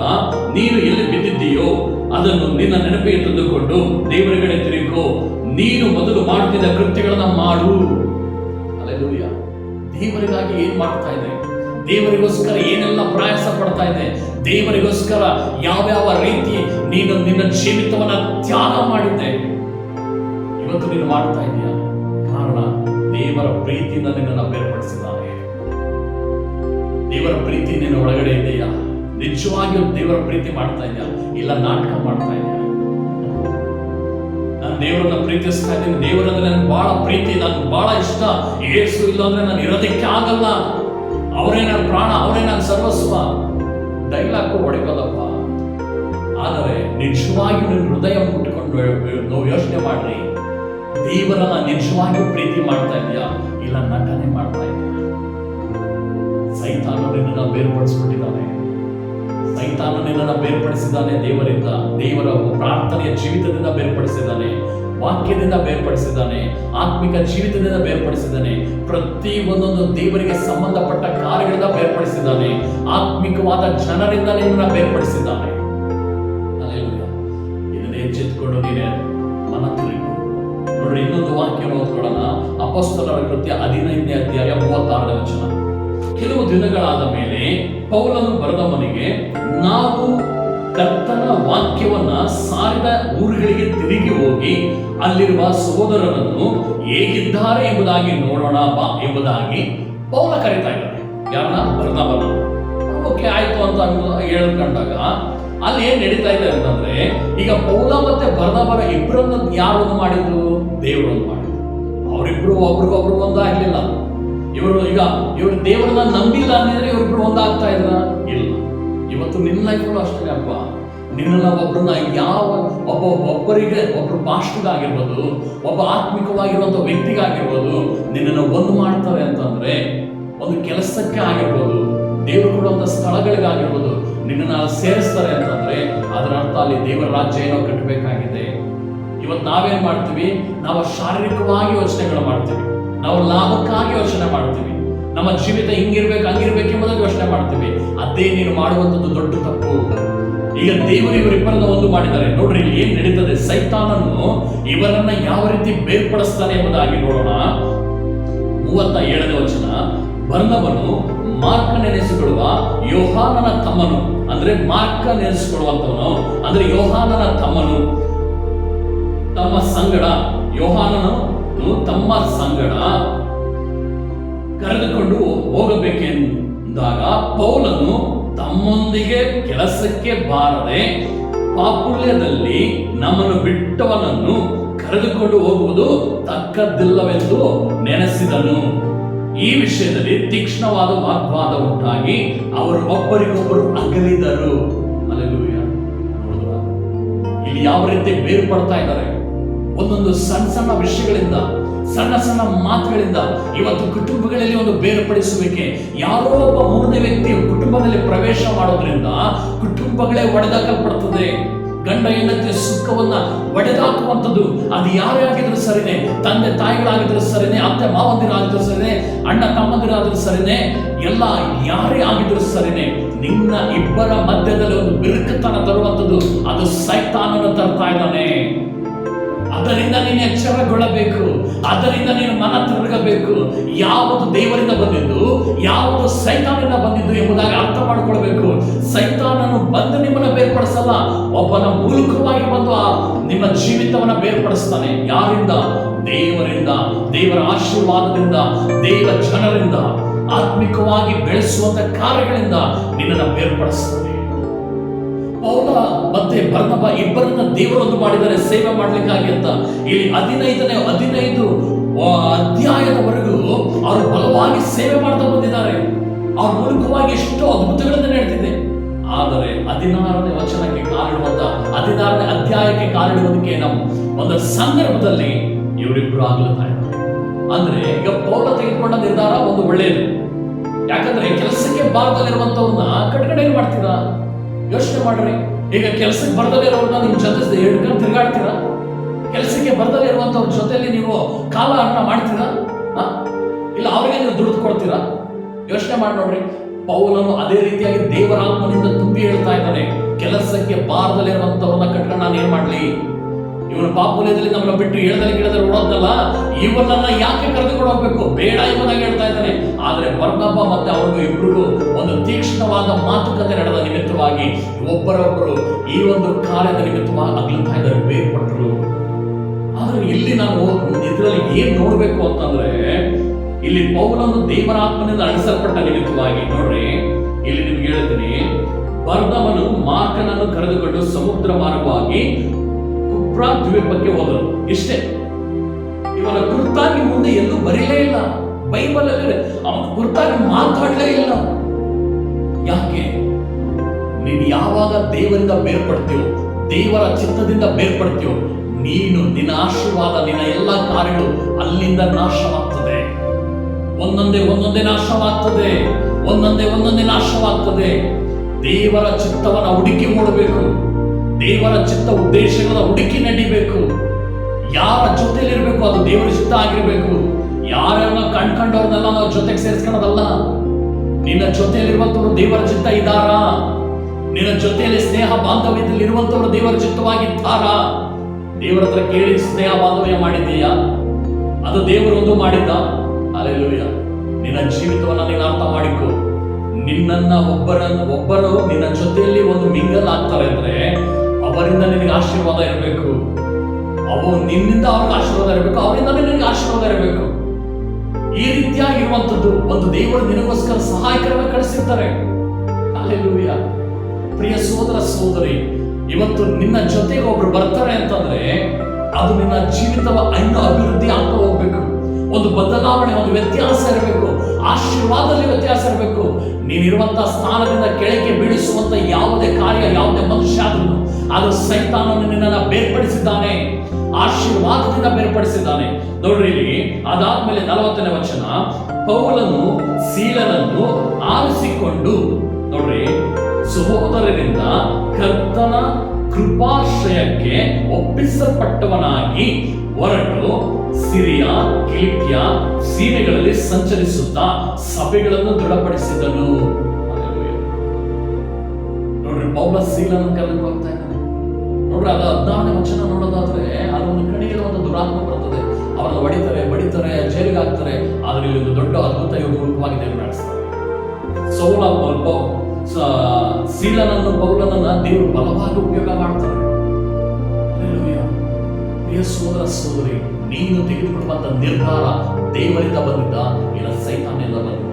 ನೀನು ಎಲ್ಲಿ ಬಿದ್ದಿದ್ದೀಯೋ ಅದನ್ನು ನಿನ್ನ ನೆನಪಿಗೆ ತಂದುಕೊಂಡು ದೇವರ ಕಡೆ ತಿರುಗೋ. ನೀನು ಮೊದಲು ಮಾಡುತ್ತಿದ್ದ ಕೃತ್ಯಗಳನ್ನು ಮಾಡು. ದೇವರಿಗಾಗಿ ಏನ್ ಮಾಡ್ತಾ ಇದೆ? ದೇವರಿಗೋಸ್ಕರ ಏನೆಲ್ಲ ಪ್ರಯಾಸ ಪಡ್ತಾ ಇದೆ? ದೇವರಿಗೋಸ್ಕರ ಯಾವ್ಯಾವ ರೀತಿ ನೀನು ನಿನ್ನ ಜೀವಿತವನ್ನ ತ್ಯಾಗ ಮಾಡಿದ್ದೆ? ಇವತ್ತು ನೀನು ಮಾಡ್ತಾ ಇದೆಯಾ? ಕಾರಣ, ದೇವರ ಪ್ರೀತಿಯಿಂದ ನಿನ್ನನ್ನು ಬೇರ್ಪಡಿಸಿದ್ದಾನೆ. ದೇವರ ಪ್ರೀತಿ ನಿನ್ನ ಒಳಗಡೆ ಇದೆಯಾ? ನಿಜವಾಗಿಯೂ ದೇವರ ಪ್ರೀತಿ ಮಾಡ್ತಾ ಇದೆಯಾ? ಇಲ್ಲ ನಾಟಕ ಮಾಡ್ತಾ ಇದೆಯಾ? ದೇವರನ್ನ ಪ್ರೀತಿಸ್ತಾ ಇದ್ದೀನಿ. ದೇವರಂದ್ರೆ ನನ್ಗೆ ಬಹಳ ಪ್ರೀತಿ ನನಗೆ ಬಹಳ ಇಷ್ಟ. ಏಸು ಇಲ್ಲ ಅಂದ್ರೆ ನಾನು ಇರೋದಕ್ಕೆ ಆಗಲ್ಲ. ಅವರೇ ನನ್ನ ಪ್ರಾಣ, ಅವರೇ ನನ್ನ ಸರ್ವಸ್ವ. ಡೈಲಾಗ್ ಹೊಡಿಬೋದಪ್ಪ. ಆದರೆ ನಿಜವಾಗಿ ನನ್ನ ಹೃದಯ ಮುಟ್ಕೊಂಡು ನಾವು ಯೋಚನೆ ಮಾಡ್ರಿ. ದೇವರನ್ನ ನಿಜವಾಗಿ ಪ್ರೀತಿ ಮಾಡ್ತಾ ಇದೆಯಾ ಇಲ್ಲ, ನಟನೆ ಮಾಡ್ತಾ ಇದೆಯಾ ಸೈತಾನು ಬೇರು ಬೇರ್ಪಡಿಸ್ಬಿಟ್ಟಿದ್ದಾನೆ. ಸೈತಾನು ನಿನ್ನನ್ನು ಬೇರ್ಪಡಿಸಿದ್ದಾನೆ ದೇವರಿಂದ, ದೇವರ ಪ್ರಾರ್ಥನೆಯ ಜೀವಿತದಿಂದ ಬೇರ್ಪಡಿಸಿದ್ದಾನೆ, ವಾಕ್ಯದಿಂದ ಬೇರ್ಪಡಿಸಿದ್ದಾನೆ, ಆತ್ಮಿಕ ಜೀವಿತದಿಂದ ಬೇರ್ಪಡಿಸಿದ್ದಾನೆ ಪ್ರತಿ ಒಂದೊಂದು ದೇವರಿಗೆ ಸಂಬಂಧಪಟ್ಟ ಕಾರ್ಯಗಳಿಂದ ಬೇರ್ಪಡಿಸಿದ್ದಾನೆ, ಆತ್ಮಿಕವಾದ ಜನರಿಂದ ನಿನ್ನನ್ನು ಬೇರ್ಪಡಿಸಿದ್ದಾನೆ. ಇದನ್ನ ಎಚ್ಚೆತ್ಕೊಂಡು ನೀನೆ ಮನ ತಿರುಗು. ನೋಡ್ರಿ, ಇನ್ನೊಂದು ವಾಕ್ಯ ಓದ್ಕೊಳ್ಳೋಣ ಅಪಸ್ತಲರ ಕೃತ್ಯ ಹದಿನೈದನೇ ಅಧ್ಯಾಯ ಮೂವತ್ತಾರನೇ ವಚನ. ಕೆಲವು ದಿನಗಳಾದ ಮೇಲೆ ಪೌಲನು ಬರೆದ ನಾವು ಕರ್ತನ ವಾಕ್ಯವನ್ನ ಸಾರಿದ ಊರುಗಳಿಗೆ ತಿರುಗಿ ಹೋಗಿ ಅಲ್ಲಿರುವ ಸಹೋದರರನ್ನು ಹೇಗಿದ್ದಾರೆ ಎಂಬುದಾಗಿ ನೋಡೋಣ ಬಾ ಎಂಬುದಾಗಿ ಪೌಲ ಕರೀತಾ ಇದ್ದಾರೆ ಯಾರನ್ನ? ಓಕೆ, ಆಯ್ತು ಅಂತ ಹೇಳ್ಕೊಂಡಾಗ ಅಲ್ಲಿ ಏನ್ ನಡೀತಾ ಇದೆ ಅಂತಂದ್ರೆ, ಈಗ ಪೌಲ ಮತ್ತೆ ಬರ್ನಬರ ಇಬ್ಬರನ್ನ ಯಾರನ್ನು ಮಾಡಿದ್ರು? ದೇವರನ್ನು ಮಾಡಿದ್ರು. ಅವರಿಬ್ರು ಒಬ್ರಿಗೊಬ್ರು ಒಂದಾಗ್ಲಿಲ್ಲ. ಇವರು ಈಗ ಇವರು ದೇವರನ್ನ ನಂಬಿಲ್ಲ ಅಂದ್ರೆ ಇವರಿಬ್ರು ಒಂದಾಗ್ತಾ ಇದ್ರ ಇಲ್ಲ. ಇವತ್ತು ನಿನ್ನ ಲೈಫಲ್ಲೂ ಅಷ್ಟೇ ಅಪ್ಪ. ನಿನ್ನ ಒಬ್ಬರನ್ನ ಯಾವ ಒಬ್ಬ ಒಬ್ಬರಿಗೆ, ಒಬ್ರು ಪಾಸ್ಟ್ಗಾಗಿರ್ಬೋದು ಒಬ್ಬ ಆತ್ಮಿಕವಾಗಿರುವಂತ ವ್ಯಕ್ತಿಗಾಗಿರ್ಬೋದು, ನಿನ್ನನ್ನು ಒಂದು ಮಾಡ್ತಾರೆ ಅಂತಂದ್ರೆ ಒಂದು ಕೆಲಸಕ್ಕೆ ಆಗಿರ್ಬೋದು, ದೇವರು ಕೊಡುವಂತ ಸ್ಥಳಗಳಿಗಾಗಿರ್ಬೋದು, ನಿನ್ನನ್ನ ಸೇರಿಸ್ತಾರೆ ಅಂತಂದ್ರೆ ಅದರ ಅರ್ಥ ಅಲ್ಲಿ ದೇವರ ರಾಜ್ಯ ಏನೋ ಕಟ್ಟಬೇಕಾಗಿದೆ. ಇವತ್ತು ನಾವೇನ್ ಮಾಡ್ತೀವಿ? ನಾವು ಶಾರೀರಿಕವಾಗಿ ಯೋಚನೆಗಳು ಮಾಡ್ತೀವಿ. ನಾವು ಲಾಭಕ್ಕಾಗಿ ಯೋಚನೆ ಮಾಡ್ತೀವಿ ನಮ್ಮ ಜೀವಿತ ಹಿಂಗಿರ್ಬೇಕು, ಹಂಗಿರ್ಬೇಕು ಎಂಬುದಾಗಿ ಯೋಚನೆ ಮಾಡ್ತೀವಿ ಅದೇ ನೀನು ಮಾಡುವಂಥದ್ದು ದೊಡ್ಡ ತಪ್ಪು. ಈಗ ದೇವರು ಇವರಿಬ್ಬರನ್ನ ಒಂದು ಮಾಡಿದ್ದಾರೆ. ನೋಡ್ರಿ, ಇಲ್ಲಿ ಏನ್ ನಡೀತದೆ? ಸೈತಾನನು ಇವರನ್ನ ಯಾವ ರೀತಿ ಬೇರ್ಪಡಿಸ್ತಾನೆ ಎಂಬುದಾಗಿ ನೋಡೋಣ. ಮೂವತ್ತ ಏಳನೇ ವಚನ. ಬರ್ನವನು ಮಾರ್ಕ ನೆನೆಸಿಕೊಳ್ಳುವ ಯೋಹಾನನ ತಮ್ಮನು. ಅಂದ್ರೆ ಮಾರ್ಕ ನೆನೆಸಿಕೊಳ್ಳುವಂತವನು ಅಂದ್ರೆ ಯೋಹಾನನ ತಮ್ಮನು. ತಮ್ಮ ಸಂಗಡ ಯೋಹಾನನು ತಮ್ಮ ಸಂಗಡ ಕರೆದುಕೊಂಡು ಹೋಗಬೇಕೆಂದಾಗ ಪೌಲನು ತಮ್ಮೊಂದಿಗೆ ಕೆಲಸಕ್ಕೆ ಬಾರದೆ ಪಾಪುಲ್ಯದಲ್ಲಿ ನಮ್ಮನ್ನು ಬಿಟ್ಟವನನ್ನು ಕರೆದುಕೊಂಡು ಹೋಗುವುದು ತಕ್ಕದ್ದಿಲ್ಲವೆಂದು ನೆನೆಸಿದನು. ಈ ವಿಷಯದಲ್ಲಿ ತೀಕ್ಷ್ಣವಾದ ವಾಗ್ವಾದ ಉಂಟಾಗಿ ಅವರು ಒಬ್ಬರಿಗೊಬ್ಬರು ಅಗಲಿದರು? ಇಲ್ಲಿ ಯಾವ ರೀತಿ ಬೇರ್ಪಡ್ತಾ ಇದ್ದಾರೆ? ಒಂದೊಂದು ಸಣ್ಣ ಸಣ್ಣ ವಿಷಯಗಳಿಂದ, ಸಣ್ಣ ಸಣ್ಣ ಮಾತುಗಳಿಂದ ಇವತ್ತು ಕುಟುಂಬಗಳಲ್ಲಿ ಒಂದು ಬೇರ್ಪಡಿಸುವಿಕೆ. ಯಾರೋ ಒಬ್ಬ ಮೂರನೇ ವ್ಯಕ್ತಿ ಕುಟುಂಬದಲ್ಲಿ ಪ್ರವೇಶ ಮಾಡೋದ್ರಿಂದ ಕುಟುಂಬಗಳೇ ಒಡೆದಾಕಲ್ಪಡ್ತದೆ. ಗಂಡ ಹೆಂಡತಿಯ ಸುಖವನ್ನ ಒಡೆದಾಕುವಂಥದ್ದು, ಅದು ಯಾರೇ ಆಗಿದ್ರು ಸರಿನೇ, ತಂದೆ ತಾಯಿಗಳಾಗಿದ್ರು ಸರಿನೇ, ಅತ್ತೆ ಮಾವಂದಿರಾಗಿದ್ರು ಸರಿನೇ, ಅಣ್ಣ ತಮ್ಮಂದಿರಾದ್ರೂ ಸರಿನೇ, ಎಲ್ಲ ಯಾರೇ ಆಗಿದ್ರು ಸರಿನೇ, ನಿನ್ನ ಇಬ್ಬರ ಮಧ್ಯದಲ್ಲಿ ಒಂದು ಬಿರುಕುತನ ತರುವಂಥದ್ದು, ಅದು ಸೈತಾನನ ತರ್ತಾ ಇದ್ದಾನೆ. ಅದರಿಂದ ನೀನು ಎಚ್ಚರಗೊಳ್ಳಬೇಕು. ಅದರಿಂದ ನೀನು ಮನ ತಿರುಗಬೇಕು. ಯಾವುದು ದೇವರಿಂದ ಬಂದಿದ್ದು, ಯಾವುದು ಸೈತಾನಿಂದ ಬಂದಿದ್ದು ಎಂಬುದಾಗಿ ಅರ್ಥ ಮಾಡಿಕೊಳ್ಬೇಕು. ಸೈತಾನನು ಬಂದು ನಿಮ್ಮನ್ನು ಬೇರ್ಪಡಿಸಲ್ಲ, ಒಬ್ಬನ ಮೂಲಕವಾಗಿ ಬಂದು ಆ ನಿಮ್ಮ ಜೀವಿತವನ್ನ ಬೇರ್ಪಡಿಸ್ತಾನೆ. ಯಾರಿಂದ? ದೇವರಿಂದ, ದೇವರ ಆಶೀರ್ವಾದದಿಂದ ದೇವ ಜನರಿಂದ ಆತ್ಮಿಕವಾಗಿ ಬೆಳೆಸುವಂತ ಕಾರ್ಯಗಳಿಂದ ನಿನ್ನನ್ನು ಬೇರ್ಪಡಿಸ್ತಾನೆ. ಪೌಲ ಮತ್ತೆ ಬರ್ನಬ ಇಬ್ಬರನ್ನ ದೇವರೊಂದು ಮಾಡಿದರೆ ಸೇವೆ ಮಾಡ್ಲಿಕ್ಕಾಗಿ ಅಂತ. ಇಲ್ಲಿ ಹದಿನೈದನೇ, ಹದಿನೈದು ಅಧ್ಯಾಯದವರೆಗೂ ಅವರು ಬಲವಾಗಿ ಸೇವೆ ಮಾಡ್ತಾ ಬಂದಿದ್ದಾರೆ. ಅವ್ರ ಮೂಲಕವಾಗಿ ಎಷ್ಟೋ ಅದ್ಭುತಗಳನ್ನು ನಡೆದಿದೆ. ಆದರೆ ಹದಿನಾರನೇ ವಚನಕ್ಕೆ ಕಾಲಿಡುವಂತ, ಹದಿನಾರನೇ ಅಧ್ಯಾಯಕ್ಕೆ ಕಾಲಿಡುವುದಕ್ಕೆ ನಾವು ಒಂದು ಸಂದರ್ಭದಲ್ಲಿ ಇವರಿಬ್ಬರು ಇದ್ದಾರೆ. ಅಂದ್ರೆ ಈಗ ಪೌಲ ತೆಗೆದುಕೊಂಡ ನಿರ್ಧಾರ ಒಂದು ಒಳ್ಳೆಯದು ಯಾಕಂದ್ರೆ ಕೆಲಸಕ್ಕೆ ಬಾರದಲ್ಲಿರುವಂತವನ್ನ ಕಟ್ಕಡೆ ಮಾಡ್ತೀರಾ? ಯೋಚನೆ ಮಾಡ್ರಿ. ಈಗ ಕೆಲಸಕ್ಕೆ ಇರೋವ್ರನ್ನ ನಿಮ್ಮ ಜೊತೆ ಹಿಡ್ಕೊಂಡು ತಿರುಗಾಡ್ತೀರಾ? ಕೆಲಸಕ್ಕೆ ಬರ್ದಲ್ಲಿರುವಂತವ್ರ ಜೊತೆಯಲ್ಲಿ ನೀವು ಕಾಲ ಅನ್ನ ಮಾಡ್ತೀರಾ? ಇಲ್ಲ ಅವರಿಗೆ ನೀವು ದುಡ್ದು ಕೊಡ್ತೀರಾ? ಯೋಚನೆ ಮಾಡಿ ನೋಡ್ರಿ. ಪೌಲನು ಅದೇ ರೀತಿಯಾಗಿ ದೇವರ ಆತ್ಮನಿಂದ ತುಂಬಿ ಹೇಳ್ತಾ ಇದ್ದಾನೆ. ಕೆಲಸಕ್ಕೆ ಬಾರದಲ್ಲಿರುವಂತವ್ರನ್ನ ಕಟ್ಕೊಂಡು ನಾನು ಏನ್ ಮಾಡ್ಲಿ? ಇವನ ಪಾಪುಲ್ಯದಲ್ಲಿ ನಮ್ಮನ್ನ ಬಿಟ್ಟು ಹೇಳ್ದಲ್ಲಿ ಗಿಡದಲ್ಲಿ ಓಡೋದಲ್ಲ ಇವನನ್ನ ಯಾಕೆ ಕರೆದುಕೊಂಡು ಹೋಗ್ಬೇಕು? ಬೇಡ ಇವನಾಗಿ ಹೇಳ್ತಾ ಇದ್ದಾನೆ. ಆದ್ರೆ ಬರ್ನಬ್ಬ ಮತ್ತೆ ಅವ್ರಿಗೂ ಇಬ್ಬರಿಗೂ ಒಂದು ತೀಕ್ಷ್ಣವಾದ ಮಾತುಕತೆ ನಡೆದ ನಿಮಿತ್ತವಾಗಿ ಒಬ್ಬರೊಬ್ಬರು ಈ ಒಂದು ಕಾರ್ಯದ ನಿಮಿತ್ತವಾಗಿ ಅಗ್ಲುತ್ತಾ ಇದ್ದಾರೆ ಬೇರ್ಪಟ್ಟರು ಆದರೆ ಇಲ್ಲಿ ನಾವು ಇದರಲ್ಲಿ ಏನ್ ನೋಡಬೇಕು ಅಂತಂದ್ರೆ, ಇಲ್ಲಿ ಪೌಲನು ದೇವರಾತ್ಮನಿಂದ ಅಳಿಸಲ್ಪಟ್ಟ ನಿಮಿತ್ತವಾಗಿ ನೋಡ್ರಿ, ಇಲ್ಲಿ ನಿಮ್ಗೆ ಹೇಳ್ತೀನಿ, ಬರ್ದವನು ಮಾರ್ಕನನ್ನು ಕರೆದುಕೊಂಡು ಸಮುದ್ರ ಮಾರ್ಗವಾಗಿ ಕುಪ್ರಾ ದ್ವೀಪಕ್ಕೆ ಹೋದರು ಇಷ್ಟೇ. ಇವನ ಕುರ್ತಾಗಿ ಮುಂದೆ ಎಲ್ಲೂ ಬರೀಲೇ ಇಲ್ಲ. ಬೈಬಲ್ ಅಲ್ಲಿ ಗುರುತಾಗಿ ಮಾತಾಡಲೇ ಇಲ್ಲ. ಯಾಕೆ? ನೀನು ಯಾವಾಗ ದೇವರಿಂದ ಬೇರ್ಪಡ್ತೀಯೋ, ದೇವರ ಚಿತ್ತದಿಂದ ಬೇರ್ಪಡ್ತೀಯೋ, ನೀನು ನಿನ್ನ ಆಶೀರ್ವಾದ, ನಿನ್ನ ಎಲ್ಲ ಕಾರ್ಯಗಳು ಅಲ್ಲಿಂದ ನಾಶವಾಗ್ತದೆ. ಒಂದೊಂದೇ ಒಂದೊಂದೇ ನಾಶವಾಗ್ತದೆ, ಒಂದೊಂದೇ ಒಂದೊಂದೇ ನಾಶವಾಗ್ತದೆ. ದೇವರ ಚಿತ್ತವನ್ನ ಹುಡುಕಿ ನೋಡಬೇಕು ದೇವರ ಚಿತ್ತ ಉದ್ದೇಶಗಳ ಹುಡುಕಿ ನಡಿಬೇಕು. ಯಾರ ಜೊತೆಯಲ್ಲಿರಬೇಕು ಅದು ದೇವರ ಚಿತ್ತ ಆಗಿರ್ಬೇಕು. ಯಾರನ್ನ ಕಣ್ಕಂಡವ್ರನ್ನೆಲ್ಲ ನಾವು ಜೊತೆಗೆ ಸೇರಿಸ್ಕೊಳ್ಳೋದಲ್ಲ? ನಿನ್ನ ಜೊತೆಯಲ್ಲಿರುವಂತವ್ರು ದೇವರ ಚಿತ್ತ ಇದ್ದಾರಾ? ನಿನ್ನ ಜೊತೆಯಲ್ಲಿ ಸ್ನೇಹ ಬಾಂಧವ್ಯದಲ್ಲಿ ಇರುವಂತವ್ರು ದೇವರ ಚಿತ್ತವಾಗಿದ್ದಾರಾ? ದೇವರ ಹತ್ರ ಕೇಳಿ ಸ್ನೇಹ ಬಾಂಧವ್ಯ ಮಾಡಿದ್ದೀಯಾ? ಅದು ದೇವರು ಒಂದು ಮಾಡಿದ್ದ? ಅಲ್ಲೆಲ್ಲೂಯ್ಯ ನಿನ್ನ ಜೀವಿತವನ್ನ ನೀನು ಅರ್ಥ ಮಾಡಿಕೊ. ನಿನ್ನನ್ನ ಒಬ್ಬರನ್ನ ಒಬ್ಬರು ನಿನ್ನ ಜೊತೆಯಲ್ಲಿ ಒಂದು ಮಿಂಗಲ್ ಆಗ್ತಾರೆ ಅಂದ್ರೆ ಅವರಿಂದ ನಿನಗೆ ಆಶೀರ್ವಾದ ಇರಬೇಕು. ಅವು ನಿನ್ನಿಂದ ಅವ್ರಿಗೆ ಆಶೀರ್ವಾದ ಇರಬೇಕು, ಅವರಿಂದ ನಿನಗೆ ಆಶೀರ್ವಾದ ಇರಬೇಕು. ಈ ರೀತಿಯಾಗಿರುವಂಥದ್ದು ಒಂದು ದೇವರು ನಿನಗೋಸ್ಕರ ಸಹಾಯಕರನ್ನ ಕಳಿಸಿರ್ತಾರೆ. ಅಲ್ಲೆಲ್ಲೂಯ್ಯ ಪ್ರಿಯ ಸೋದರ ಸೋದರಿ, ಇವತ್ತು ನಿನ್ನ ಜೊತೆಗೆ ಒಬ್ರು ಬರ್ತಾರೆ ಅಂತಂದ್ರೆ ಅದು ನಿನ್ನ ಜೀವಿತವ ಇನ್ನೂ ಅಭಿವೃದ್ಧಿ ಆಗ್ತಾ ಹೋಗ್ಬೇಕು. ಒಂದು ಬದಲಾವಣೆ, ಒಂದು ವ್ಯತ್ಯಾಸ ಇರಬೇಕು. ಆಶೀರ್ವಾದದಲ್ಲಿ ವ್ಯತ್ಯಾಸ ಇರಬೇಕು. ನೀನಿರುವಂತಹ ಸ್ಥಾನದಿಂದ ಕೆಳಗೆ ಬೀಳಿಸುವಂತ ಯಾವುದೇ ಕಾರ್ಯ, ಯಾವುದೇ ಮನುಷ್ಯ ಆದ್ರೂ ಅದು ಸೈತಾನನ್ನು ನಿನ್ನನ್ನು ಬೇರ್ಪಡಿಸಿದ್ದಾನೆ. ಆಶೀರ್ವಾದದಿಂದ ಬೇರ್ಪಡಿಸಿದ್ದಾನೆ. ನೋಡ್ರಿ ಇಲ್ಲಿ, ಅದಾದ್ಮೇಲೆ ನಲವತ್ತನೇ ವಚನ, ಪೌಲನು ಸೀಲನನ್ನು ಆರಿಸಿಕೊಂಡು, ನೋಡ್ರಿ, ಸಹೋದರರಿಂದ ಕರ್ತನ ಕೃಪಾಶ್ರಯಕ್ಕೆ ಒಪ್ಪಿಸಲ್ಪಟ್ಟವನಾಗಿ ಹೊರಟು ಸಿರಿಯ, ಕಿಲಿಕ್ಯ ಸೀಮೆಗಳಲ್ಲಿ ಸಂಚರಿಸುತ್ತಾ ಸಭೆಗಳನ್ನು ದೃಢಪಡಿಸಿದನು. ನೋಡ್ರಿ, ಪೌಲ ಸೀಲನ್ನು ಕರೆದು ಹೋಗ್ತಾ ಅದು ಹದಿನಾರನೇ ವಚನ ನೋಡೋದಾದ್ರೆ ಅಲ್ಲೊಂದು ಕಣಿಗೆ ಒಂದು ದುರಾತ್ಮ ಬರ್ತದೆ. ಅವರನ್ನು ಹೊಡಿತಾರೆ ಬಡಿತಾರೆ, ಜೈಲಿಗೆ ಹಾಕ್ತಾರೆ. ಆದ್ರೆ ಇಲ್ಲಿ ಒಂದು ದೊಡ್ಡ ಅದ್ಭುತ ಇವರು ರೂಪವಾಗಿ ದೇವರು ನಡೆಸ್ತಾರೆ ಸೀಲನನ್ನು ಪೌಲನನ್ನ ದೇವರು ಬಲವಾಗಿ ಉಪಯೋಗ ಮಾಡ್ತಾರೆ. ಸೋದರ, ಸೋದರಿ, ನೀನು ತೆಗೆದುಕೊಳ್ಳುವಂತ ನಿರ್ಧಾರ ದೇವರಿಂದ ಬಂದಿದ್ದ. ಇಲ್ಲ ಸೈತಾನೆಲ್ಲ ಬಂದಿದ್ದ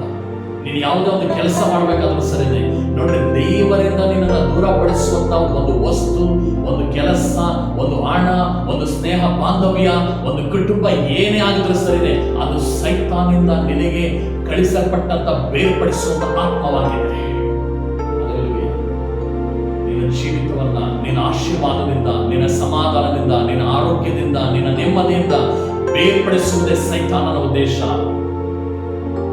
ನೀನು ಯಾವುದೇ ಒಂದು ಕೆಲಸ ಮಾಡಬೇಕಾದ್ರೂ ಸರಿನೇ ನೋಡ್ರಿ, ದೇವರಿಂದ ನಿನ್ನನ್ನು ದೂರಪಡಿಸುವಂತ ಒಂದು ವಸ್ತು, ಒಂದು ಕೆಲಸ, ಒಂದು ಹಣ, ಒಂದು ಸ್ನೇಹ ಬಾಂಧವ್ಯ, ಒಂದು ಕುಟುಂಬ ಏನೇ ಆಗಿದ್ರೂ ಸರಿನೇ ಅದು ಸೈತಾನಿಂದ ನಿನಗೆ ಕಳಿಸಲ್ಪಟ್ಟಂತ ಬೇರ್ಪಡಿಸುವಂತ ಆತ್ಮವಾಗಿದೆ. ನಿನ್ನ ಜೀವಿತವನ್ನ, ನಿನ್ನ ಆಶೀರ್ವಾದದಿಂದ, ನಿನ್ನ ಸಮಾಧಾನದಿಂದ, ನಿನ್ನ ಆರೋಗ್ಯದಿಂದ, ನಿನ್ನ ನೆಮ್ಮದಿಯಿಂದ ಬೇರ್ಪಡಿಸುವುದೇ ಸೈತಾನನ ಉದ್ದೇಶ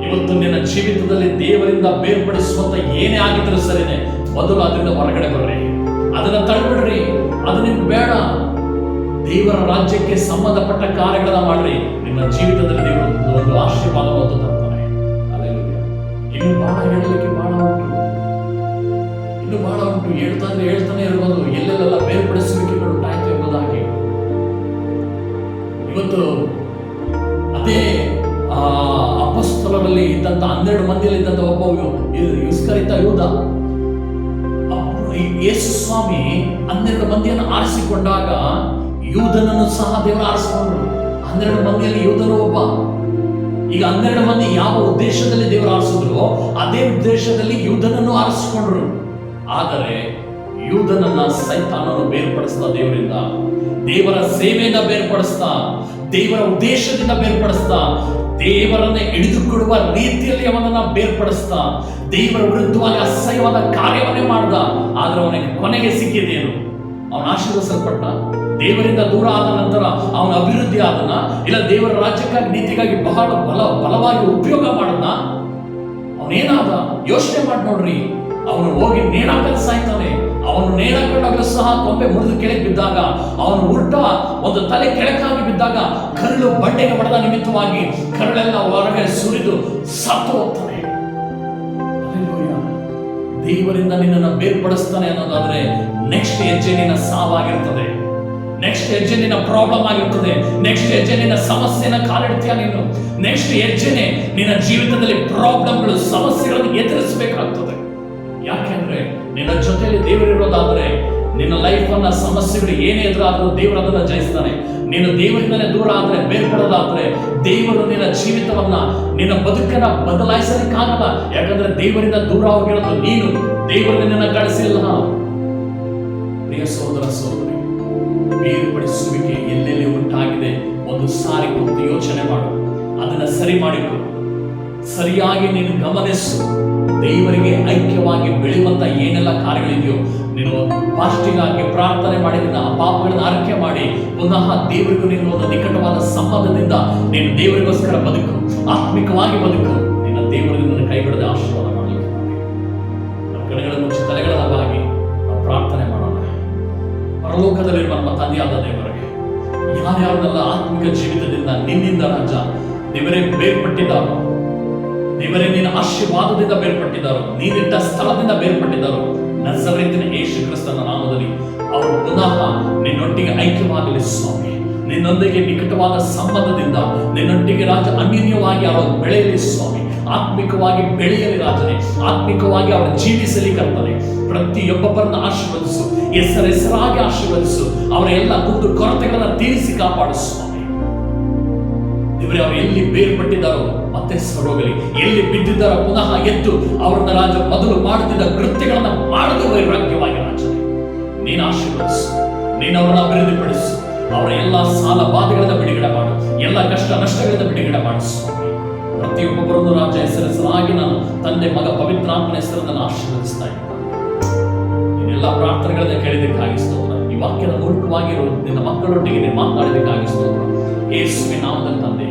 ಇವತ್ತು ನಿನ್ನ ಜೀವಿತದಲ್ಲಿ ದೇವರಿಂದ ಬೇರ್ಪಡಿಸುವಂತ ಏನೇ ಆಗಿದ್ರು ಸರಿನೆ, ಮೊದಲು ಅದರಿಂದ ಹೊರಗಡೆ ಬರ್ರಿ ಅದನ್ನ ತಳ್ಬಿಡ್ರಿ. ಅದು ನಿಮ್ಗೆ ಬೇಡ. ದೇವರ ರಾಜ್ಯಕ್ಕೆ ಸಂಬಂಧಪಟ್ಟ ಕಾರ್ಯಗಳನ್ನ ಮಾಡ್ರಿ. ನಿಮ್ಮ ಜೀವಿತದಲ್ಲಿ ದೇವರು ಒಂದು- ಆಶೀರ್ವಾದವನ್ನು ತರ್ತಾನೆ. ಇನ್ನು ಬಹಳ ಹೇಳಲಿಕ್ಕೆ ಬಹಳ ಉಂಟು. ಇನ್ನು ಬಹಳ ಉಂಟು. ಹೇಳ್ತಾ ಇದ್ರೆ ಹೇಳ್ತಾನೆ ಇರ್ಬೋದು. ಎಲ್ಲೆಲ್ಲ ಬೇರ್ಪಡಿಸುವಿಕೆಗಳು ಉಂಟಾಯ್ತು ಎಂಬುದಾಗಿ ಇವತ್ತು ಅದೇ, ಆ ಅಪಸ್ತಲರಲ್ಲಿ ಇದ್ದಂತ ಹನ್ನೆರಡು ಮಂದಿಯಲ್ಲಿ ಇದ್ದಂತ ಒಬ್ಬ ಯುಸ್ಕರಿತ ಯೋಧ. ಯೇಸು ಸ್ವಾಮಿ ಹನ್ನೆರಡು ಮಂದಿಯನ್ನು ಆರಿಸಿಕೊಂಡಾಗ ಯೋಧನನ್ನು ಸಹ ದೇವರು ಆರಿಸಿಕೊಂಡ್ರು. ಹನ್ನೆರಡು ಮಂದಿಯಲ್ಲಿ ಯೋಧನು ಒಬ್ಬ. ಈಗ ಹನ್ನೆರಡು ಮಂದಿ ಯಾವ ಉದ್ದೇಶದಲ್ಲಿ ದೇವರು ಆರಿಸಿದ್ರು? ಅದೇ ಉದ್ದೇಶದಲ್ಲಿ ಯೋಧನನ್ನು ಆರಿಸಿಕೊಂಡ್ರು. ಆದರೆ ಯೋಧನನ್ನ ಸೈತಾನನು ಬೇರ್ಪಡಿಸ್ತಾ ದೇವರಿಂದ. ದೇವರ ಸೇವೆಯಿಂದ ಬೇರ್ಪಡಿಸ್ತಾ, ದೇವರ ಉದ್ದೇಶದಿಂದ ಬೇರ್ಪಡಿಸ್ತಾ ದೇವರನ್ನ ಹಿಡಿದುಕೊಡುವ ರೀತಿಯಲ್ಲಿ ಅವನನ್ನ ಬೇರ್ಪಡಿಸ್ತಾ ದೇವರ ವಿರುದ್ಧವಾಗಿ ಅಸಹ್ಯವಾದ ಕಾರ್ಯವನ್ನೇ ಮಾಡ್ದ. ಆದ್ರೆ ಅವನಿಗೆ ಕೊನೆಗೆ ಸಿಕ್ಕಿದೇನು? ಅವನ ಆಶೀರ್ವಸಲ್ಪಟ್ಟ ದೇವರಿಂದ ದೂರ ಆದ ನಂತರ ಅವನ ಅಭಿವೃದ್ಧಿ ಆದನ? ಇಲ್ಲ ದೇವರ ರಾಜ್ಯಕ್ಕಾಗಿ, ನೀತಿಗಾಗಿ ಬಹಳ ಬಲ, ಬಲವಾಗಿ ಉಪಯೋಗ ಮಾಡದ? ಅವನೇನಾದ? ಯೋಚನೆ ಮಾಡಿ ನೋಡ್ರಿ. ಅವನು ಹೋಗಿ ನೇಣಾಕಲು ಸಾಯ್ತಾನೆ. ಅವನು ನೇಣಾಕೊಂಡಾಗಲೂ ಸಹ ಕೊಂಬೆ ಮುರಿದು ಕೆಳಗೆ ಬಿದ್ದಾಗ, ಅವನು ಉಲ್ಟ ಒಂದು ತಲೆ ಕೆಳಕಾಗಿ ಬಿದ್ದಾಗ ಕರುಳು ಬಂಡೆಗೆ ಹೊಡೆದ ನಿಮಿತ್ತವಾಗಿ ಕರಳೆಲ್ಲ ಹೊರಗೆ ಸುರಿದು ಸತ್ತು ಹೋಗ್ತಾನೆ. ದೇವರಿಂದ ನಿನ್ನನ್ನು ಬೇರ್ಪಡಿಸ್ತಾನೆ ಅನ್ನೋದಾದ್ರೆ ನೆಕ್ಸ್ಟ್ ಹೆಜ್ಜೆ ನಿನ್ನ ಸಾವಾಗಿರ್ತದೆ. ನೆಕ್ಸ್ಟ್ ಹೆಜ್ಜೆ ನಿನ್ನ ಪ್ರಾಬ್ಲಮ್ ಆಗಿರ್ತದೆ. ನೆಕ್ಸ್ಟ್ ಹೆಜ್ಜೆ ನಿನ್ನ ಸಮಸ್ಯೆನ ಕಾಲಿಡ್ತೀಯ ನೀನು? ನೆಕ್ಸ್ಟ್ ಹೆಜ್ಜೆನೆ ನಿನ್ನ ಜೀವಿತದಲ್ಲಿ ಪ್ರಾಬ್ಲಮ್ಗಳು ಸಮಸ್ಯೆಗಳನ್ನು ಎದುರಿಸಬೇಕಾಗ್ತದೆ. ನಿನ್ನ ಜೊತೆಯಲ್ಲಿ ದೇವರಿರೋದಾದ್ರೆ ನಿನ್ನ ಲೈಫ್ ಅನ್ನ ಸಮಸ್ಯೆಗಳು ಏನೇ ಎದುರಾದರೂ ದೇವರು ಅದನ್ನ ಜಯಿಸ್ತಾನೆ. ನೀನು ದೇವರಿಂದಲೇ ದೂರ ಆದ್ರೆ ಬೇರ್ಪಡೋದಾದ್ರೆ ದೇವರು ನಿನ್ನ ಜೀವಿತವನ್ನ, ನಿನ್ನ ಬದುಕನ್ನ ಬದಲಾಯಿಸಲಿಕ್ಕಾಗಲ್ಲ. ಯಾಕಂದ್ರೆ ದೇವರಿಂದ ದೂರ ಹೋಗಿರೋದು ನೀನು. ದೇವರು ನಿನ್ನ ಕಳಿಸಿಲ್ಲ. ಪ್ರಿಯ ಸಹೋದರ ಸಹೋದರಿ, ಬೇರ್ಪಡಿಸುವಿಕೆ ಎಲ್ಲೆಲ್ಲಿ ಉಂಟಾಗಿದೆ? ಒಂದು ಸಾರಿ ಕುರಿತು ಯೋಚನೆ ಮಾಡು. ಅದನ್ನ ಸರಿ ಮಾಡಿಕೊಡು ಸರಿಯಾಗಿ ನೀನು ಗಮನಿಸು. ದೇವರಿಗೆ ಐಕ್ಯವಾಗಿ ಬೆಳೆಯುವಂತ ಏನೆಲ್ಲ ಕಾರ್ಯಗಳಿದೆಯೋ, ನೀನು ಫಾಸ್ಟಿಂಗ್ ಪ್ರಾರ್ಥನೆ ಮಾಡಿ, ನಿನ್ನ ಪಾಪಗಳನ್ನ ಆರೈಕೆ ಮಾಡಿ, ಪುನಃ ದೇವರಿಗೂ ನೀನು ಒಂದು ನಿಕಟವಾದ ಸಂಬಂಧದಿಂದ ನೀನು ದೇವರಿಗೋಸ್ಕರ ಬದುಕು, ಆತ್ಮಿಕವಾಗಿ ಬದುಕು, ನಿನ್ನ ದೇವರಿಗೆ ನನ್ನ ಕೈ ಬಿಡದೆ ಆಶೀರ್ವಾದ ಮಾಡಲಿಕ್ಕೆ ನಮ್ಮ ಪ್ರಾರ್ಥನೆ ಮಾಡೋಣ. ನಮ್ಮ ತಂದೆಯಾದ ದೇವರಿಗೆ ಯಾರ್ಯಾರನ್ನೆಲ್ಲ ಆತ್ಮಿಕ ಜೀವಿತದಿಂದ ನಿನ್ನಿಂದ ರಾಜ ದೇವರೇ ಬೇರ್ಪಟ್ಟಿದ್ದಾರೋ ದೇವರೇ, ನಿನ್ನ ಆಶೀರ್ವಾದದಿಂದ ಬೇರ್ಪಟ್ಟಿದ್ದಾರೋ, ನೀನಿಟ್ಟ ಸ್ಥಳದಿಂದ ಬೇರ್ಪಟ್ಟಿದ್ದಾರೋ, ನಜರೇತಿನ ಯೇಸು ಕ್ರಿಸ್ತನ ನಾಮದಲ್ಲಿ ಅವರು ಪುನಃ ನಿನ್ನೊಟ್ಟಿಗೆ ಐಕ್ಯವಾಗಲಿ ಸ್ವಾಮಿ. ನಿನ್ನೊಂದಿಗೆ ನಿಕಟವಾದ ಸಂಬಂಧದಿಂದ ನಿನ್ನೊಟ್ಟಿಗೆ ರಾಜ ಅನ್ಯನ್ಯವಾಗಿ ಅವರು ಬೆಳೆಯಲಿ ಸ್ವಾಮಿ. ಆತ್ಮಿಕವಾಗಿ ಬೆಳೆಯಲಿ ರಾಜನೇ, ಆತ್ಮಿಕವಾಗಿ ಅವರು ಜೀವಿಸಲಿ ಕರ್ತನೆ. ಪ್ರತಿಯೊಬ್ಬೊಬ್ಬರನ್ನ ಆಶೀರ್ವದಿಸು, ಹೆಸರೆಸರಾಗಿ ಆಶೀರ್ವದಿಸು, ಅವರ ಎಲ್ಲ ಕುಂದು ಕೊರತೆಗಳನ್ನ ತೀರಿಸಿ ಕಾಪಾಡು ಸ್ವಾಮಿ. ದೇವರೇ ಅವರು ಎಲ್ಲಿ ಬೇರ್ಪಟ್ಟಿದ್ದಾರೋ ಮತ್ತೆ ಸರೋಗಲಿ. ಎಲ್ಲಿ ಬಿದ್ದಿದ್ದಾರೋ ಪುನಃ ಎದ್ದು ಅವರನ್ನ ರಾಜ ಮೊದಲು ಮಾಡುತ್ತಿದ್ದ ಕೃತ್ಯಗಳನ್ನ ಮಾಡಲು ವೈರಾಗ್ಯವಾಗಿ ರಾಜನೇ. ನೀನು ಆಶೀರ್ವದಿಸು. ನೀನು ಅವರನ್ನ ಅಭಿವೃದ್ಧಿಪಡಿಸು. ಅವರ ಎಲ್ಲ ಸಾಲ ಬಾಧೆಗಳನ್ನ ಬಿಡುಗಡೆ ಮಾಡು. ಎಲ್ಲ ಕಷ್ಟ ನಷ್ಟಗಳಿಂದ ಬಿಡುಗಡೆ ಮಾಡಿಸು ಪ್ರತಿಯೊಬ್ಬರನ್ನು ರಾಜ ಹೆಸರಿಸಲಾಗಿ ನಾನು ತಂದೆ ಮಗ ಪವಿತ್ರಾತ್ಮನ ಹೆಸರನ್ನು ನಾನು ಆಶೀರ್ವದಿಸ್ತಾ ಇದ್ದೇನೆ ನೀನೆಲ್ಲ ಪ್ರಾರ್ಥನೆಗಳನ್ನ ಕೇಳಿದಕ್ಕಾಗಿ ಸ್ತೋತ್ರ. ಈ ವಾಕ್ಯದ ಮೂಲಕವಾಗಿರೋ ನಿನ್ನ ಮಕ್ಕಳೊಟ್ಟಿಗೆ ನೀನು ಮಾತನಾಡಿದ್ದಕ್ಕಾಗಿ ಸ್ತೋತ್ರ. ಯೇಸುವಿನ ನಾಮದಲ್ಲಿ ತಂದೆ